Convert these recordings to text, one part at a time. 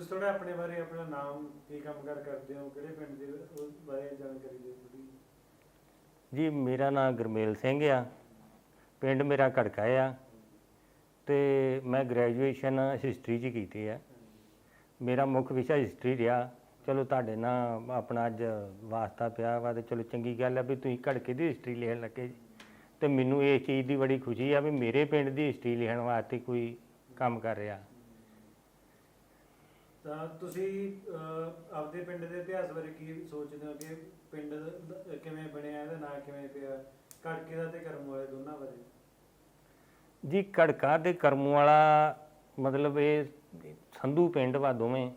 ਤੁਸੀਂ ਥੋੜਾ ਆਪਣੇ ਬਾਰੇ ਆਪਣਾ ਨਾਮ, ਕੀ ਕੰਮ ਕਾਰ ਕਰਦੇ ਹੋ, ਕਿਹੜੇ ਪਿੰਡ ਦੇ ਉਸ ਬਾਰੇ ਜਾਣਕਾਰੀ ਦਿਓ ਥੋੜੀ ਜੀ, ਮੇਰਾ ਨਾਮ ਗੁਰਮੇਲ ਸਿੰਘ ਆ। ਪਿੰਡ ਮੇਰਾ ਘੜਕਾ ਆ। ਤੇ ਮੈਂ ਗ੍ਰੈਜੂਏਸ਼ਨ ਹਿਸਟਰੀ 'ਚ ਕੀਤੀ ਆ। ਮੇਰਾ ਮੁੱਖ ਵਿਸ਼ਾ ਹਿਸਟਰੀ ਰਿਹਾ। ਚਲੋ, ਤੁਹਾਡੇ ਨਾਲ ਆਪਣਾ ਅੱਜ ਵਾਸਤਾ ਪਿਆ ਵਾ ਤੇ ਚਲੋ ਚੰਗੀ ਗੱਲ ਆ ਵੀ ਤੁਸੀਂ ਘੜਕੇ ਦੀ ਹਿਸਟਰੀ ਲਿਖਣ ਲੱਗੇ ਜੀ। ਤੇ ਮੈਨੂੰ ਇਸ ਚੀਜ਼ ਦੀ ਬੜੀ ਖੁਸ਼ੀ ਆ ਵੀ ਮੇਰੇ ਪਿੰਡ ਦੀ ਹਿਸਟਰੀ ਲਿਖਣ ਵਾਸਤੇ ਕੋਈ ਕੰਮ ਕਰ ਰਿਹਾ। ਤਾਂ ਤੁਸੀਂ ਅਹ, ਆਪਦੇ ਪਿੰਡ ਦੇ ਇਤਿਹਾਸ ਬਾਰੇ ਕੀ ਸੋਚਦੇ ਹੋ ਕਿ ਪਿੰਡ ਦ- ਕਿਵੇਂ ਬਣਿਆ ਇਹਦਾ ਨਾਂ ਕਿਵੇਂ ਪਿਆ? ਕੜਕੇ ਦਾ ਤੇ ਕਰਮ ਵਾਲੇ ਦੋਨਾਂ ਬਾਰੇ। ਜੀ ਘੜਕਾ ਤੇ ਕਰਮੂ ਵਾਲਾ ਮਤਲਬ ਇਹ ਸੰਧੂ ਪਿੰਡ ਵਾ ਦੋਵੇਂ।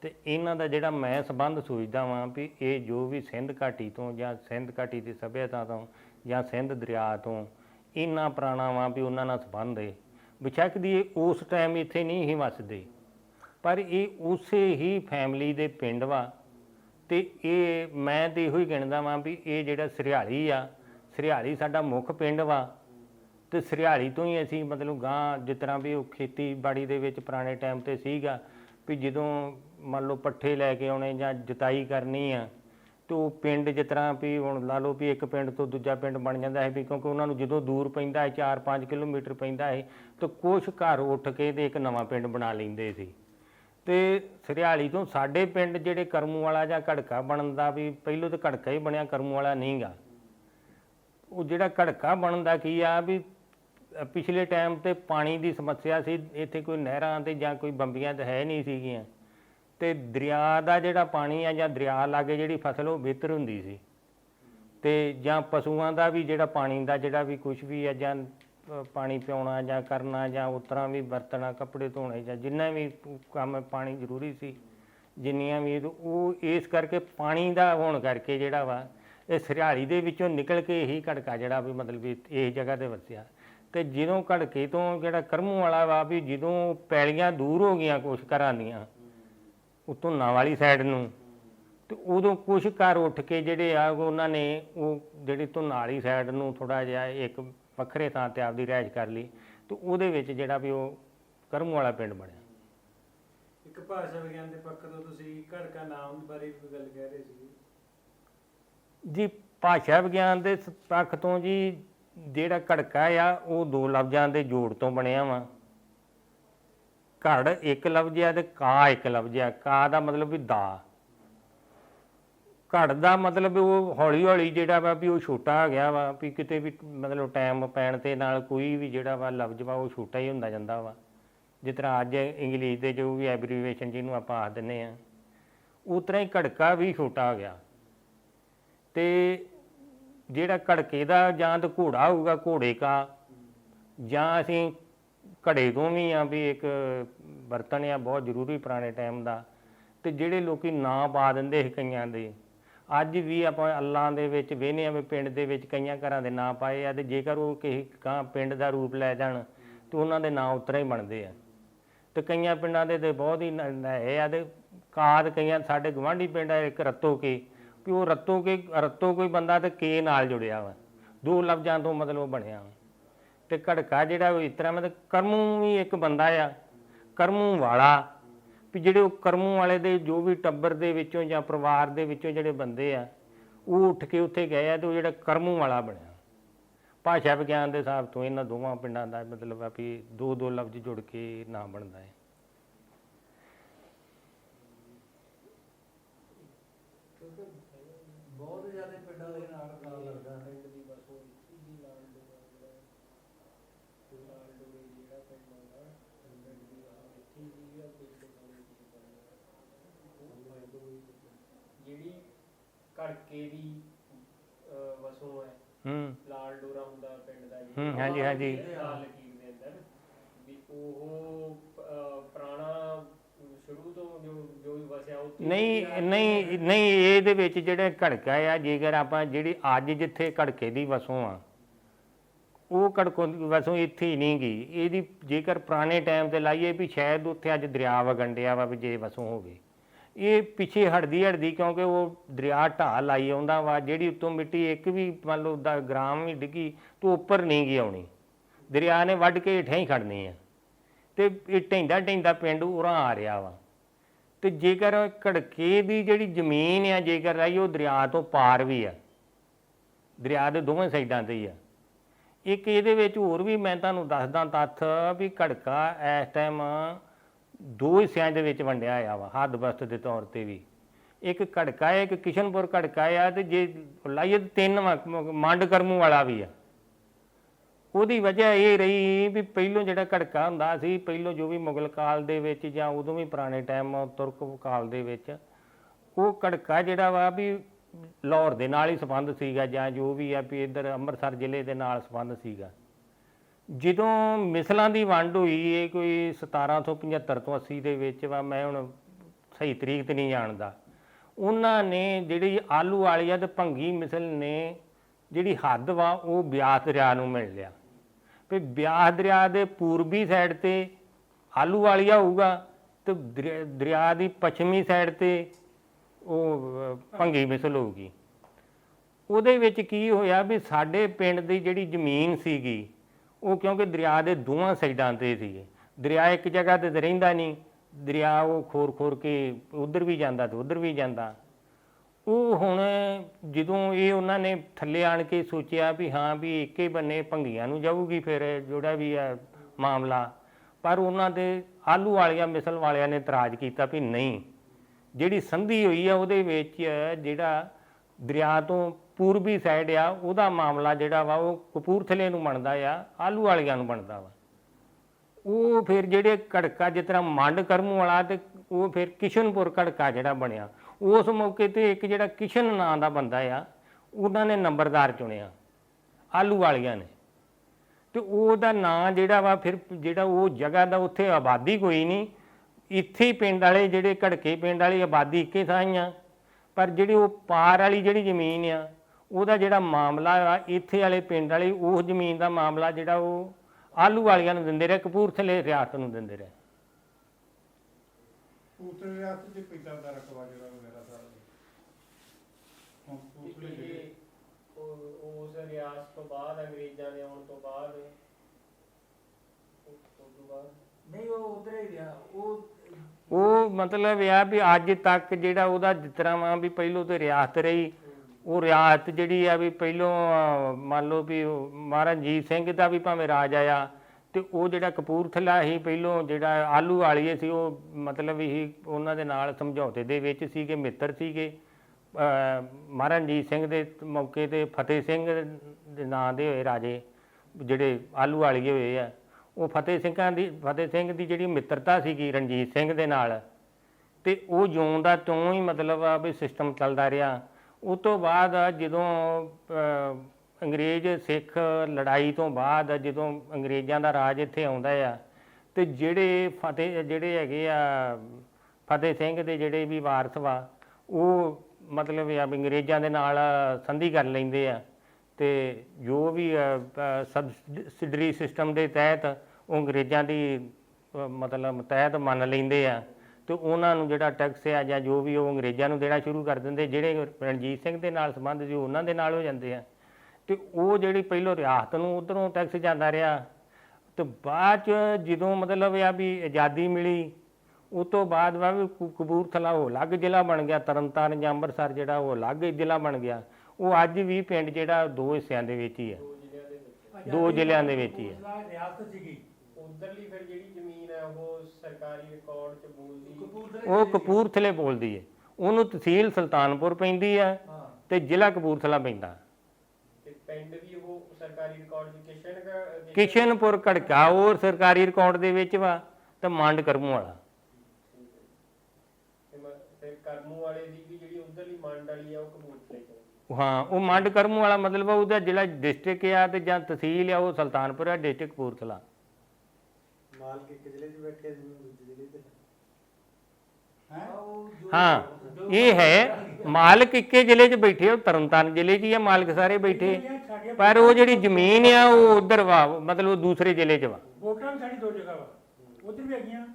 ਤੇ ਇਹਨਾਂ ਦਾ ਜਿਹੜਾ ਮੈਂ ਸੰਬੰਧ ਸੋਚਦਾ ਵਾਂ ਵੀ ਇਹ ਜੋ ਵੀ ਸਿੰਧ ਘਾਟੀ ਤੋਂ ਜਾਂ ਸਿੰਧ ਘਾਟੀ ਦੀ ਸਭਿਅਤਾ ਤੋਂ ਜਾਂ ਸਿੰਧ ਦਰਿਆ ਤੋਂ ਇੰਨਾ ਪੁਰਾਣਾ ਵਾਂ ਵੀ ਉਹਨਾਂ ਨਾਲ ਸੰਬੰਧ ਹੈ ਬੇਸ਼ੱਕ ਦੀ ਇਹ ਉਸ ਟਾਈਮ ਇੱਥੇ ਨਹੀਂ ਹੀ ਵਸਦੇ। ਪਰ ਇਹ ਉਸੇ ਹੀ ਫੈਮਿਲੀ ਦੇ ਪਿੰਡ ਵਾ ਤੇ ਇਹ ਮੈਂ ਤੇ ਇਹੋ ਹੀ ਗਿਣਦਾ ਵਾਂ ਵੀ ਇਹ ਜਿਹੜਾ ਸਰਿਆਲੀ ਆ, ਸਰਿਆਲੀ ਸਾਡਾ ਮੁੱਖ ਪਿੰਡ ਵਾ ਤੇ ਸਰਿਆਲੀ ਤੋਂ ਹੀ ਅਸੀਂ ਮਤਲਬ ਗਾਂ ਜਿਸ ਤਰ੍ਹਾਂ ਵੀ ਉਹ ਖੇਤੀਬਾੜੀ ਦੇ ਵਿੱਚ ਪੁਰਾਣੇ ਟਾਈਮ ਤੇ ਸੀਗਾ ਵੀ ਜਦੋਂ ਮੰਨ ਲਓ ਪੱਠੇ ਲੈ ਕੇ ਆਉਣੇ ਜਾਂ ਜਤਾਈ ਕਰਨੀ ਆ ਤੇ ਉਹ ਪਿੰਡ ਜਿਸ ਤਰ੍ਹਾਂ ਵੀ ਹੁਣ ਲਾ ਲਓ ਵੀ ਇੱਕ ਪਿੰਡ ਤੋਂ ਦੂਜਾ ਪਿੰਡ ਬਣ ਜਾਂਦਾ ਹੈ ਵੀ ਕਿਉਂਕਿ ਉਹਨਾਂ ਨੂੰ ਜਦੋਂ ਦੂਰ ਪੈਂਦਾ ਹੈ 4-5 ਕਿਲੋਮੀਟਰ ਪੈਂਦਾ ਹੈ ਤਾਂ ਕੁਛ ਘਰ ਉੱਠ ਕੇ ਤੇ ਇੱਕ ਨਵਾਂ ਪਿੰਡ ਬਣਾ ਲੈਂਦੇ ਸੀ। ਤੇ ਸਰਿਆਲੀ ਤੋਂ ਸਾਡੇ ਪਿੰਡ ਜਿਹੜੇ ਕਰਮੂ ਵਾਲਾ ਜਾਂ ਘੜਕਾ ਬਣਨ ਦਾ ਵੀ ਪਹਿਲੋਂ ਤਾਂ ਘੜਕਾ ਹੀ ਬਣਿਆ ਕਰਮੂ ਵਾਲਾ ਨਹੀਂਗਾ। ਉਹ ਜਿਹੜਾ ਘੜਕਾ ਬਣਨ ਦਾ ਕੀ ਆ ਵੀ ਪਿਛਲੇ ਟਾਈਮ ਤੇ ਪਾਣੀ ਦੀ ਸਮੱਸਿਆ ਸੀ, ਇੱਥੇ ਕੋਈ ਨਹਿਰਾਂ ਤੇ ਜਾਂ ਕੋਈ ਬੰਬੀਆਂ ਤੇ ਹੈ ਨਹੀਂ ਸੀਗੀਆਂ। ਤੇ ਦਰਿਆ ਦਾ ਜਿਹੜਾ ਪਾਣੀ ਆ ਜਾਂ ਦਰਿਆ ਲਾਗੇ ਜਿਹੜੀ ਫਸਲ ਉਹ ਬਿਹਤਰ ਹੁੰਦੀ ਸੀ। ਤੇ ਜਾਂ ਪਸ਼ੂਆਂ ਦਾ ਵੀ ਜਿਹੜਾ ਪਾਣੀ ਦਾ ਜਿਹੜਾ ਵੀ ਕੁਝ ਵੀ ਆ ਜਾਂ ਅ, ਪਾਣੀ ਪਿਉਣਾ ਜਾਂ ਕਰਨਾ ਜਾਂ ਉਸ ਵੀ ਵਰਤਣਾ ਕੱਪੜੇ ਧੋਣੇ ਜਾਂ ਜਿੰਨਾ ਵੀ ਕੰਮ ਪਾਣੀ ਜ਼ਰੂਰੀ ਸੀ ਜਿੰਨੀਆਂ ਵੀ ਤੇ ਉਹ ਇਸ ਕਰਕੇ ਪਾਣੀ ਦਾ ਹੋਣ ਕਰਕੇ ਜਿਹੜਾ ਵਾ ਇਹ ਸਰਿਆਲੀ ਦੇ ਵਿੱਚੋਂ ਨਿਕਲ ਕੇ ਹੀ ਘੜਕਾ ਜਿਹੜਾ ਵੀ ਮਤਲਬ ਵੀ ਇਸ ਜਗ੍ਹਾ ਤੇ ਵਸਿਆ। ਤੇ ਜਦੋਂ ਘੜਕੇ ਤੋਂ ਜਿਹੜਾ ਕਰਮੂ ਵਾਲਾ ਵਾ ਵੀ ਜਦੋਂ ਪੈਲੀਆਂ ਦੂਰ ਹੋ ਗਈਆਂ ਕੁਛ ਘਰਾਂ ਦੀਆਂ ਉਤੋਂ ਨਾ ਵਾਲੀ ਸਾਈਡ ਨੂੰ ਤੇ ਉਦੋਂ ਕੁਝ ਘਰ ਉੱਠ ਕੇ ਜਿਹੜੇ ਆ ਉਹਨਾਂ ਨੇ ਉਹ ਜਿਹੜੀ ਧੁੰਨਾ ਵਾਲੀ ਸਾਈਡ ਨੂੰ ਥੋੜਾ ਜਿਹਾ ਇੱਕ ਵੱਖਰੇ ਥਾਂ ਤੇ ਆਪਦੀ ਰਿਹਾਇਸ਼ ਕਰ ਲਈ ਤੇ ਉਹਦੇ ਵਿੱਚ ਜਿਹੜਾ ਵੀ ਉਹ ਕਰਮੂ ਵਾਲਾ ਪਿੰਡ ਬਣਿਆ। ਇੱਕ ਭਾਸ਼ਾ ਵਿਗਿਆਨ ਦੇ ਪੱਖ ਤੋਂ ਤੁਸੀਂ ਘੜਕਾ ਨਾਮ ਬਾਰੇ ਵੀ ਗੱਲ ਕਹਿ ਰਹੇ ਸੀ ਜੀ ਭਾਸ਼ਾ ਵਿਗਿਆਨ ਦੇ ਪੱਖ ਤੋਂ ਜੀ ਜਿਹੜਾ ਘੜਕਾ ਆ ਉਹ ਦੋ ਲਫ਼ਜ਼ਾਂ ਦੇ ਜੋੜ ਤੋਂ ਬਣਿਆ ਵਾ। ਘੜ ਇੱਕ ਲਫ਼ਜ਼ ਆ ਤੇ ਕਾ ਇੱਕ ਲਫ਼ਜ਼ ਆ। ਕਾ ਦਾ ਮਤਲਬ ਵੀ ਦਾ। ਘੜ ਦਾ ਮਤਲਬ ਉਹ ਹੌਲੀ ਹੌਲੀ ਜਿਹੜਾ ਵਾ ਵੀ ਉਹ ਛੋਟਾ ਹੋ ਗਿਆ ਵਾ, ਵੀ ਕਿਤੇ ਵੀ ਮਤਲਬ ਟਾਈਮ ਪੈਣ ਤੇ ਨਾਲ ਕੋਈ ਵੀ ਜਿਹੜਾ ਵਾ ਲਫ਼ਜ਼ ਵਾ ਉਹ ਛੋਟਾ ਹੀ ਹੁੰਦਾ ਜਾਂਦਾ ਵਾ। ਜਿਸ ਤਰ੍ਹਾਂ ਅੱਜ ਇੰਗਲਿਸ਼ ਦੇ ਜੋ ਵੀ ਐਬਰੀਵੇਸ਼ਨ ਜਿਹਨੂੰ ਆਪਾਂ ਆਖ ਦਿੰਨੇ ਆ ਉਸ ਤਰ੍ਹਾਂ ਹੀ ਘੜਕਾ ਵੀ ਛੋਟਾ ਹੋ ਗਿਆ। ਤੇ ਜਿਹੜਾ ਘੜਕੇ ਦਾ ਜਾਂ ਤਾਂ ਘੋੜਾ ਹੋਊਗਾ, ਘੋੜੇ ਕਾ, ਜਾਂ ਅਸੀਂ ਘੜੇ ਤੋਂ ਵੀ ਆ ਵੀ ਇੱਕ ਬਰਤਨ ਆ, ਬਹੁਤ ਜ਼ਰੂਰੀ ਪੁਰਾਣੇ ਟਾਈਮ ਦਾ, ਤੇ ਜਿਹੜੇ ਲੋਕੀ ਨਾਂ ਪਾ ਦਿੰਦੇ ਸੀ ਕਈਆਂ ਦੇ ਅੱਜ ਵੀ ਆਪਾਂ ਅੱਲਾਂ ਦੇ ਵਿੱਚ, ਵੇਹਨੇ ਆ ਵੀ ਪਿੰਡ ਦੇ ਵਿੱਚ ਕਈਆਂ ਘਰਾਂ ਦੇ ਨਾਂ ਪਾਏ ਆ ਤੇ ਜੇਕਰ ਉਹ ਕਿਸੇ ਕਾਂ ਪਿੰਡ ਦਾ ਰੂਪ ਲੈ ਜਾਣ, ਤੇ ਉਹਨਾਂ ਦੇ ਨਾਂ ਉਤਰਾ ਹੀ ਬਣਦੇ ਆ ਤੇ ਕਈਆਂ ਪਿੰਡਾਂ ਦੇ ਤੇ ਬਹੁਤ ਹੀ ਹੈ ਨ- ਆ ਤੇ ਕਾਦ ਕਈਆਂ, ਸਾਡੇ ਗਵਾਂਢੀ ਪਿੰਡ ਆ ਇੱਕ ਰੱਤੋ ਕੇ, ਵੀ ਉਹ ਰੱਤੋ ਕੇ, ਰੱਤੋ ਕੋਈ ਬੰਦਾ ਤੇ ਕੇ ਨਾਲ ਜੁੜਿਆ ਵਾ ਦੋ ਲਫ਼ਜ਼ਾਂ ਤੋਂ ਮਤਲਬ ਬਣਿਆ ਵਾ। ਤੇ ਘੜਕਾ ਜਿਹੜਾ ਉਹ ਇਸ ਤਰ੍ਹਾਂ ਮਤਲਬ ਕਰਮੂ ਵੀ ਇੱਕ ਬੰਦਾ ਆ, ਕਰਮੂ ਵਾਲਾ ਵੀ ਜਿਹੜੇ ਉਹ ਕਰਮੂ ਵਾਲੇ ਦੇ, ਜੋ ਵੀ ਟੱਬਰ ਦੇ ਵਿੱਚੋਂ ਜਾਂ ਪਰਿਵਾਰ ਦੇ ਵਿੱਚੋਂ ਜਿਹੜੇ ਬੰਦੇ ਆ, ਉਹ ਉੱਠ ਕੇ ਉੱਥੇ ਗਏ ਆ ਤੇ ਉਹ ਜਿਹੜਾ ਕਰਮੂ ਵਾਲਾ ਬਣਿਆ। ਭਾਸ਼ਾ ਵਿਗਿਆਨ ਦੇ ਹਿਸਾਬ ਤੋਂ ਇਹਨਾਂ ਦੋਵਾਂ ਪਿੰਡਾਂ ਦਾ ਮਤਲਬ ਆ ਵੀ ਦੋ ਦੋ ਲਫ਼ਜ਼ ਜੁੜ ਕੇ ਨਾਂ ਬਣਦਾ ਹੈ। ਬਹੁਤ ਜ਼ਿਆਦਾ ਪਿੰਡਾਂ ਦੇ ਨਾਲ ਨਾਲ ਲੱਗਦਾ ਹੈ ਜਿਹੜੀ ਕੜਕੇ ਦੀ ਵਸੋਂ ਹੈ। ਹੂੰ। ਲਾਲ ਡੋਰਾ ਹੁੰਦਾ ਪਿੰਡ ਦਾ ਜੀ। ਹੂੰ, ਹਾਂਜੀ, ਹਾਂਜੀ। ਨਾਲ ਲਕੀਰ ਦੇ ਅੰਦਰ ਵੀ ਉਹ ਪੁਰਾਣਾ ਸ਼ੁਰੂ ਤੋਂ ਜੋ ਜੋ ਵੀ ਵਸਿਆ ਉੱਥੇ ਨਹੀਂ ਨਹੀਂ ਨਹੀਂ ਇਹਦੇ ਵਿੱਚ ਜਿਹੜੇ ਘੜਕਾ ਆ ਜੇਕਰ ਆਪਾਂ ਜਿਹੜੀ ਅੱਜ ਜਿੱਥੇ ਘੜਕੇ ਦੀ ਵਸੋਂ ਆ ਉਹ ਘੜਕੋਂ ਦੀ ਵਸੋਂ ਇੱਥੇ ਹੀ ਨਹੀਂ ਗਈ। ਇਹਦੀ ਜੇਕਰ ਪੁਰਾਣੇ ਟਾਈਮ ਤੇ ਲਾਈਏ ਵੀ ਸ਼ਾਇਦ ਉੱਥੇ ਅੱਜ ਦਰਿਆ ਵਗਣ ਡਿਆ ਵਾ ਵੀ ਜੇ ਵਸੋਂ ਹੋਵੇ। ਇਹ ਪਿੱਛੇ ਹਟਦੀ ਹਟਦੀ ਕਿਉਂਕਿ ਉਹ ਦਰਿਆ ਢਾਹ ਲਾਈ ਆਉਂਦਾ ਵਾ, ਜਿਹੜੀ ਉੱਤੋਂ ਮਿੱਟੀ ਇੱਕ ਵੀ ਮੰਨ ਲਓ ਦਾ ਗ੍ਰਾਮ ਵੀ ਡਿੱਗੀ, ਤਾਂ ਉੱਪਰ ਨਹੀਂ ਗਈ ਆਉਣੀ। ਦਰਿਆ ਨੇ ਵੱਢ ਕੇ ਹੇਠਾਂ ਹੀ ਖੜਨੀ ਆ। ਤੇ ਇਹ ਢੈਂਦਾ ਢੈਂਦਾ ਪਿੰਡ ਉਰਾਂ ਆ ਰਿਹਾ ਵਾ। ਤੇ ਜੇਕਰ ਘੜਕੇ ਦੀ ਜਿਹੜੀ ਜ਼ਮੀਨ ਆ, ਜੇਕਰ ਰਹੀ ਉਹ ਦਰਿਆ ਤੋਂ ਪਾਰ ਵੀ ਆ। ਦਰਿਆ ਦੇ ਦੋਵੇਂ ਸਾਈਡਾਂ ਤੇ ਹੀ ਆ। ਇੱਕ ਇਹਦੇ ਵਿੱਚ ਹੋਰ ਵੀ ਮੈਂ ਤੁਹਾਨੂੰ ਦੱਸਦਾ ਤੱਥ ਵੀ ਘੜਕਾ ਇਸ ਟਾਈਮ ਦੋ ਹਿੱਸਿਆਂ ਦੇ ਵਿੱਚ ਵੰਡਿਆ ਆ ਵਾ ਹੱਦ ਬਸਤ ਦੇ ਤੌਰ ਤੇ ਵੀ। ਇੱਕ ਘੜਕਾ ਹੈ ਇੱਕ ਕਿਸ਼ਨਪੁਰ ਘੜਕਾ ਆ ਤੇ ਜੇ ਲਾਈਏ ਤਿੰਨ ਵਾ, ਮ- ਮੰਡ ਕਰਮੂ ਵਾਲਾ ਵੀ ਆ। ਉਹਦੀ ਵਜ੍ਹਾ ਇਹ ਰਹੀ ਵੀ ਪਹਿਲੋਂ ਜਿਹੜਾ ਘੜਕਾ ਹੁੰਦਾ ਸੀ ਪਹਿਲੋਂ ਜੋ ਵੀ ਮੁਗਲ ਕਾਲ ਦੇ ਵਿੱਚ ਜਾਂ ਉਦੋਂ ਵੀ ਪੁਰਾਣੇ ਟਾਈਮ ਤੁਰਕ ਕਾਲ ਦੇ ਵਿੱਚ ਉਹ ਘੜਕਾ ਜਿਹੜਾ ਵਾ ਵੀ ਲਾਹੌਰ ਦੇ ਨਾਲ ਹੀ ਸੰਬੰਧ ਸੀਗਾ ਜਾਂ ਜੋ ਵੀ ਆ ਵੀ ਇੱਧਰ ਅੰਮ੍ਰਿਤਸਰ ਜ਼ਿਲ੍ਹੇ ਦੇ ਨਾਲ ਸੰਬੰਧ ਸੀਗਾ। ਜਦੋਂ ਮਿਸਲਾਂ ਦੀ ਵੰਡ ਹੋਈ, ਇਹ ਕੋਈ 1775 ਤੋਂ 80 ਦੇ ਵਿੱਚ ਵਾ, ਮੈਂ ਹੁਣ ਸਹੀ ਤਰੀਕ ਤੇ ਨਹੀਂ ਜਾਣਦਾ। ਉਹਨਾਂ ਨੇ ਜਿਹੜੀ ਆਲੂ ਵਾਲੀਆ ਤੇ ਭੰਗੀ ਮਿਸਲ ਨੇ ਜਿਹੜੀ ਹੱਦ ਵਾ, ਉਹ ਬਿਆਸ ਦਰਿਆ ਨੂੰ ਮਿਲ ਲਿਆ। ਵੀ ਬਿਆਸ ਦਰਿਆ ਦੇ ਪੂਰਬੀ ਸਾਈਡ ਤੇ ਆਲੂ ਵਾਲੀਆ ਹੋਊਗਾ ਤੇ ਦਰਿਆ- ਦਰਿਆ ਦੀ ਪੱਛਮੀ ਸਾਈਡ ਤੇ ਉਹ ਭੰਗੀ ਮਿਸਲ ਹੋਊਗੀ। ਉਹਦੇ ਵਿੱਚ ਕੀ ਹੋਇਆ ਵੀ ਸਾਡੇ ਪਿੰਡ ਦੀ ਜਿਹੜੀ ਜ਼ਮੀਨ ਸੀਗੀ ਉਹ ਕਿਉਂਕਿ ਦਰਿਆ ਦੇ ਦੋਵਾਂ ਸਾਈਡਾਂ ਤੇ ਸੀ ਦਰਿਆ ਇੱਕ ਜਗ੍ਹਾ ਤੇ ਤਾਂ ਰਹਿੰਦਾ ਨਹੀਂ ਦਰਿਆ ਉਹ ਖੋਰ ਖੋਰ ਕੇ ਉਧਰ ਵੀ ਜਾਂਦਾ ਤੇ ਉਧਰ ਵੀ ਜਾਂਦਾ। ਉਹ ਹੁਣ ਜਦੋਂ ਇਹ ਉਹਨਾਂ ਨੇ ਥੱਲੇ ਆਣ ਕੇ ਸੋਚਿਆ ਵੀ ਹਾਂ ਵੀ ਇੱਕੇ ਬੰਨੇ ਭੰਗੀਆਂ ਨੂੰ ਜਾਊਗੀ ਫਿਰ ਜਿਹੜਾ ਵੀ ਹੈ ਮਾਮਲਾ, ਪਰ ਉਹਨਾਂ ਦੇ ਆਲੂ ਵਾਲੀਆਂ, ਮਿਸਲ ਵਾਲਿਆਂ ਨੇ ਇਤਰਾਜ਼ ਕੀਤਾ ਵੀ ਨਹੀਂ। ਜਿਹੜੀ ਸੰਧੀ ਹੋਈ ਆ ਉਹਦੇ ਵਿੱਚ ਜਿਹੜਾ ਦਰਿਆ ਤੋਂ ਪੂਰਬੀ ਸਾਈਡ ਆ, ਉਹਦਾ ਮਾਮਲਾ ਜਿਹੜਾ ਵਾ, ਉਹ ਕਪੂਰਥਲੇ ਨੂੰ ਬਣਦਾ ਆ, ਆਲੂ ਵਾਲੀਆਂ ਨੂੰ ਬਣਦਾ ਵਾ। ਉਹ ਫਿਰ ਜਿਹੜੇ ਘੜਕਾ ਜਿਸ ਤਰ੍ਹਾਂ ਮੰਡ ਕਰਮੂ ਵਾਲਾ ਤੇ ਉਹ ਫਿਰ ਕਿਸ਼ਨਪੁਰ ਘੜਕਾ ਜਿਹੜਾ ਬਣਿਆ। ਉਸ ਮੌਕੇ ਤੇ ਇੱਕ ਜਿਹੜਾ ਕਿਸ਼ਨ ਨਾਂ ਦਾ ਬੰਦਾ ਆ, ਉਹਨਾਂ ਨੇ ਨੰਬਰਦਾਰ ਚੁਣਿਆ, ਆਲੂ ਵਾਲੀਆਂ ਨੇ। ਤੇ ਉਹਦਾ ਨਾਂ ਜਿਹੜਾ ਵਾ ਫਿਰ ਜਿਹੜਾ ਉਹ ਜਗ੍ਹਾ ਦਾ ਉੱਥੇ ਆਬਾਦੀ ਕੋਈ ਨਹੀਂ, ਇੱਥੇ ਹੀ ਪਿੰਡ ਵਾਲੇ ਜਿਹੜੇ ਘੜਕੇ ਪਿੰਡ ਵਾਲੀ ਆਬਾਦੀ ਇੱਕੇ ਥਾਂ ਹੀ ਆ, ਪਰ ਜਿਹੜੀ ਉਹ ਪਾਰ ਵਾਲੀ ਜਿਹੜੀ ਜ਼ਮੀਨ ਆ ਉਹਦਾ ਜਿਹੜਾ ਮਾਮਲਾ ਆ ਇੱਥੇ ਵਾਲੇ ਪਿੰਡ ਵਾਲੇ ਉਸ ਜ਼ਮੀਨ ਦਾ ਮਾਮਲਾ ਜਿਹੜਾ ਉਹ ਆਲੂ ਵਾਲੀਆਂ ਨੂੰ ਦਿੰਦੇ ਰਹੇ ਕਪੂਰਥਲੇ ਰਿਆਸਤ ਨੂੰ ਦਿੰਦੇ ਰਹੇ। ਪੂਤਲੇ ਰਿਆਸਤ ਚ ਪੈਂਦਾ ਦਾ ਰਕਬਾ ਜਿਹੜਾ ਮੇਰਾ ਸਾਰਾ ਹੁਣ ਪੂਤਲੇ ਜਿਹੜੇ ਇਹ ਉਹ- ਉਸ ਰਿਆਸਤ ਤੋਂ ਬਾਅਦ ਅੰਗਰੇਜ਼ਾਂ ਦੇ ਆਉਣ ਤੋਂ ਬਾਅਦ ਉਸ ਤੋਂ ਬਾਅਦ? ਨਹੀਂ ਉਹ ਉਧਰ ਹੀ ਰਿਹਾ। ਉਹ ਉਹ ਮਤਲਬ ਇਹ ਆ ਵੀ ਅੱਜ ਤੱਕ ਜਿਹੜਾ ਉਹਦਾ ਜਿਸ ਤਰ੍ਹਾਂ ਵਾ ਵੀ ਪਹਿਲੋਂ ਤੇ ਰਿਆਸਤ ਰਹੀ ਉਹ ਰਿਆਸਤ ਜਿਹੜੀ ਆ ਵੀ ਪਹਿਲੋਂ ਮੰਨ ਲਓ ਵੀ ਉਹ ਮਹਾਰਾਜਾ ਸਿੰਘ ਦਾ ਵੀ ਭਾਵੇਂ ਰਾਜ ਆਇਆ ਤੇ ਉਹ ਜਿਹੜਾ ਕਪੂਰਥਲਾ ਹੀ ਪਹਿਲੋਂ ਜਿਹੜਾ ਆਲੂ ਵਾਲੀਏ ਸੀ ਉਹ ਮਤਲਬ ਹੀ ਉਹਨਾਂ ਦੇ ਨਾਲ ਸਮਝੌਤੇ ਦੇ ਵਿੱਚ ਸੀਗੇ ਮਿੱਤਰ ਸੀਗੇ। ਅਹ, ਮਹਾਰਾਜਾ ਰਣਜੀਤ ਸਿੰਘ ਦੇ ਮੌਕੇ ਤੇ ਫਤਿਹ ਸਿੰਘ ਦੇ ਨਾਂ ਦੇ ਹੋਏ ਰਾਜੇ ਜਿਹੜੇ ਆਲੂ ਵਾਲੀਏ ਹੋਏ ਆ। ਉਹ ਫਤਿਹ ਸਿੰਘਾਂ ਦੀ ਫਤਿਹ ਸਿੰਘ ਦੀ ਜਿਹੜੀ ਮਿੱਤਰਤਾ ਸੀਗੀ ਰਣਜੀਤ ਸਿੰਘ ਦੇ ਨਾਲ ਤੇ ਉਹ ਜਿਉਂ ਦਾ ਤਿਉਂ ਹੀ ਮਤਲਬ ਆ ਵੀ ਸਿਸਟਮ ਚੱਲਦਾ ਰਿਹਾ। ਉਸ ਤੋਂ ਬਾਅਦ ਜਦੋਂ ਅੰਗਰੇਜ਼ ਸਿੱਖ ਲੜਾਈ ਤੋਂ ਬਾਅਦ ਜਦੋਂ ਅੰਗਰੇਜ਼ਾਂ ਦਾ ਰਾਜ ਇੱਥੇ ਆਉਂਦਾ ਆ, ਤੇ ਜਿਹੜੇ ਫਤਿਹ, ਜਿਹੜੇ ਹੈਗੇ ਆ, ਫਤਿਹ ਸਿੰਘ ਦੇ ਜਿਹੜੇ ਵੀ ਵਾਰਸ ਵਾ, ਉਹ ਮਤਲਬ ਆ ਅੰਗਰੇਜ਼ਾਂ ਦੇ ਨਾਲ ਸੰਧੀ ਕਰ ਲੈਂਦੇ ਆ। ਤੇ ਜੋ ਵੀ ਸਬਸਿਡਰੀ ਸਿਸਟਮ ਦੇ ਤਹਿਤ ਉਹ ਅੰਗਰੇਜ਼ਾਂ ਦੀ ਮਤਲਬ ਤਹਿਤ ਮੰਨ ਲੈਂਦੇ ਆ। ਤੇ ਉਹਨਾਂ ਨੂੰ ਜਿਹੜਾ ਟੈਕਸ ਆ ਜਾਂ ਜੋ ਵੀ ਉਹ ਅੰਗਰੇਜ਼ਾਂ ਨੂੰ ਦੇਣਾ ਸ਼ੁਰੂ ਕਰ ਦਿੰਦੇ ਜਿਹੜੇ ਰਣਜੀਤ ਸਿੰਘ ਦੇ ਨਾਲ ਸੰਬੰਧ ਸੀ ਉਹ ਉਹਨਾਂ ਦੇ ਨਾਲ ਹੋ ਜਾਂਦੇ ਆ। ਤੇ ਉਹ ਜਿਹੜੀ ਪਹਿਲੋਂ ਰਿਆਸਤ ਨੂੰ ਉਧਰੋਂ ਟੈਕਸ ਜਾਂਦਾ ਰਿਹਾ ਤੇ ਬਾਅਦ ਚ ਜਦੋਂ ਮਤਲਬ ਆ ਵੀ ਆਜ਼ਾਦੀ ਮਿਲੀ ਉਸ ਤੋਂ ਬਾਅਦ ਵਾ ਵੀ ਕਪੂਰਥਲਾ ਉਹ ਅਲੱਗ ਜ਼ਿਲ੍ਹਾ ਬਣ ਗਿਆ ਤਰਨਤਾਰਨ ਜਾਂ ਅੰਮ੍ਰਿਤਸਰ ਜਿਹੜਾ ਉਹ ਅਲੱਗ ਜ਼ਿਲ੍ਹਾ ਬਣ ਗਿਆ। ਉਹ ਅੱਜ ਵੀ ਪਿੰਡ ਜਿਹੜਾ ਦੋ ਹਿੱਸਿਆਂ ਦੇ ਵਿੱਚ ਹੀ ਹੈ ਦੋ ਜ਼ਿਲ੍ਹਿਆਂ ਦੇ ਵਿੱਚ। ਹੀ ਹੈ। ਕਪੂਰਥਲਾ ਰਿਆਸਤ ਸੀਗੀ। ਉਧਰਲੀ ਫਿਰ ਜਿਹੜੀ ਜ਼ਮੀਨ ਹੈ ਉਹ ਸਰਕਾਰੀ ਰਿਕਾਰਡ 'ਚ ਬੋਲਦੀ ਉਹ ਕਪੂਰਥਲੇ ਬੋਲਦੀ ਹੈ। ਉਹਨੂੰ ਤਹਿਸੀਲ ਸੁਲਤਾਨਪੁਰ ਪੈਂਦੀ ਹੈ ਤੇ ਜ਼ਿਲ੍ਹਾ ਕਪੂਰਥਲਾ ਪੈਂਦਾ। ਤੇ ਪਿੰਡ ਵੀ ਉਹ ਸਰਕਾਰੀ ਰਿਕਾਰਡ 'ਚ ਕਿਸ਼ਨ ਕ- ਕਿਸ਼ਨਪੁਰ ਘੜਕਾ ਉਹ ਸਰਕਾਰੀ ਰਿਕਾਰਡ ਦੇ ਵਿੱਚ ਵਾ ਤੇ ਮੰਡ ਕਰਮੂ ਵਾਲਾ ਤੇ ਮ- ਤੇ ਕਰਮੂ ਵਾਲੇ ਦੀ ਵੀ ਜਿਹੜੀ ਉਧਰਲੀ ਮੰਡ ਵਾਲੀ ਆ ਉਹ ਕਬੂਤਰੇ 'ਚ ਹਾਂ। ਉਹ ਮੰਡ ਕਰਮੂ ਵਾਲਾ ਮਤਲਬ ਆ ਉਹਦਾ ਜ਼ਿਲ੍ਹਾ ਡਿਸਟ੍ਰਿਕਟ ਆ ਤੇ ਜਾਂ ਤਹਿਸੀਲ ਆ ਉਹ ਸੁਲਤਾਨਪੁਰ ਆ ਡਿਸਟ੍ਰਿਕਟ ਕਪੂਰਥਲਾ। ਮਾਲਕ ਇੱਕ ਜ਼ਿਲ੍ਹੇ 'ਚ ਬੈਠੇ ਸੀ ਦੂਜੇ ਜ਼ਿਲ੍ਹੇ 'ਚ ਹੈ। ਹਾਂ? ਇਹ ਹੈ ਮਾਲਕ ਇੱਕੇ ਜ਼ਿਲ੍ਹੇ 'ਚ ਬੈਠੇ ਉਹ ਤਰਨਤਾਰਨ ਜ਼ਿਲ੍ਹੇ 'ਚ ਹੀ ਆ ਮਾਲਕ ਸਾਰੇ ਬੈਠੇ ਪਰ ਉਹ ਜਿਹੜੀ ਜ਼ਮੀਨ ਆ ਉਹ ਉਧਰ ਵਾ ਮਤਲਬ ਦੂਸਰੇ ਜ਼ਿਲ੍ਹੇ 'ਚ ਵਾ। ਵੋਟਾਂ ਸਾਡੀ ਦੋ ਜਗ੍ਹਾ ਵਾ ਉਧਰ ਵੀ ਹੈਗੀਆਂ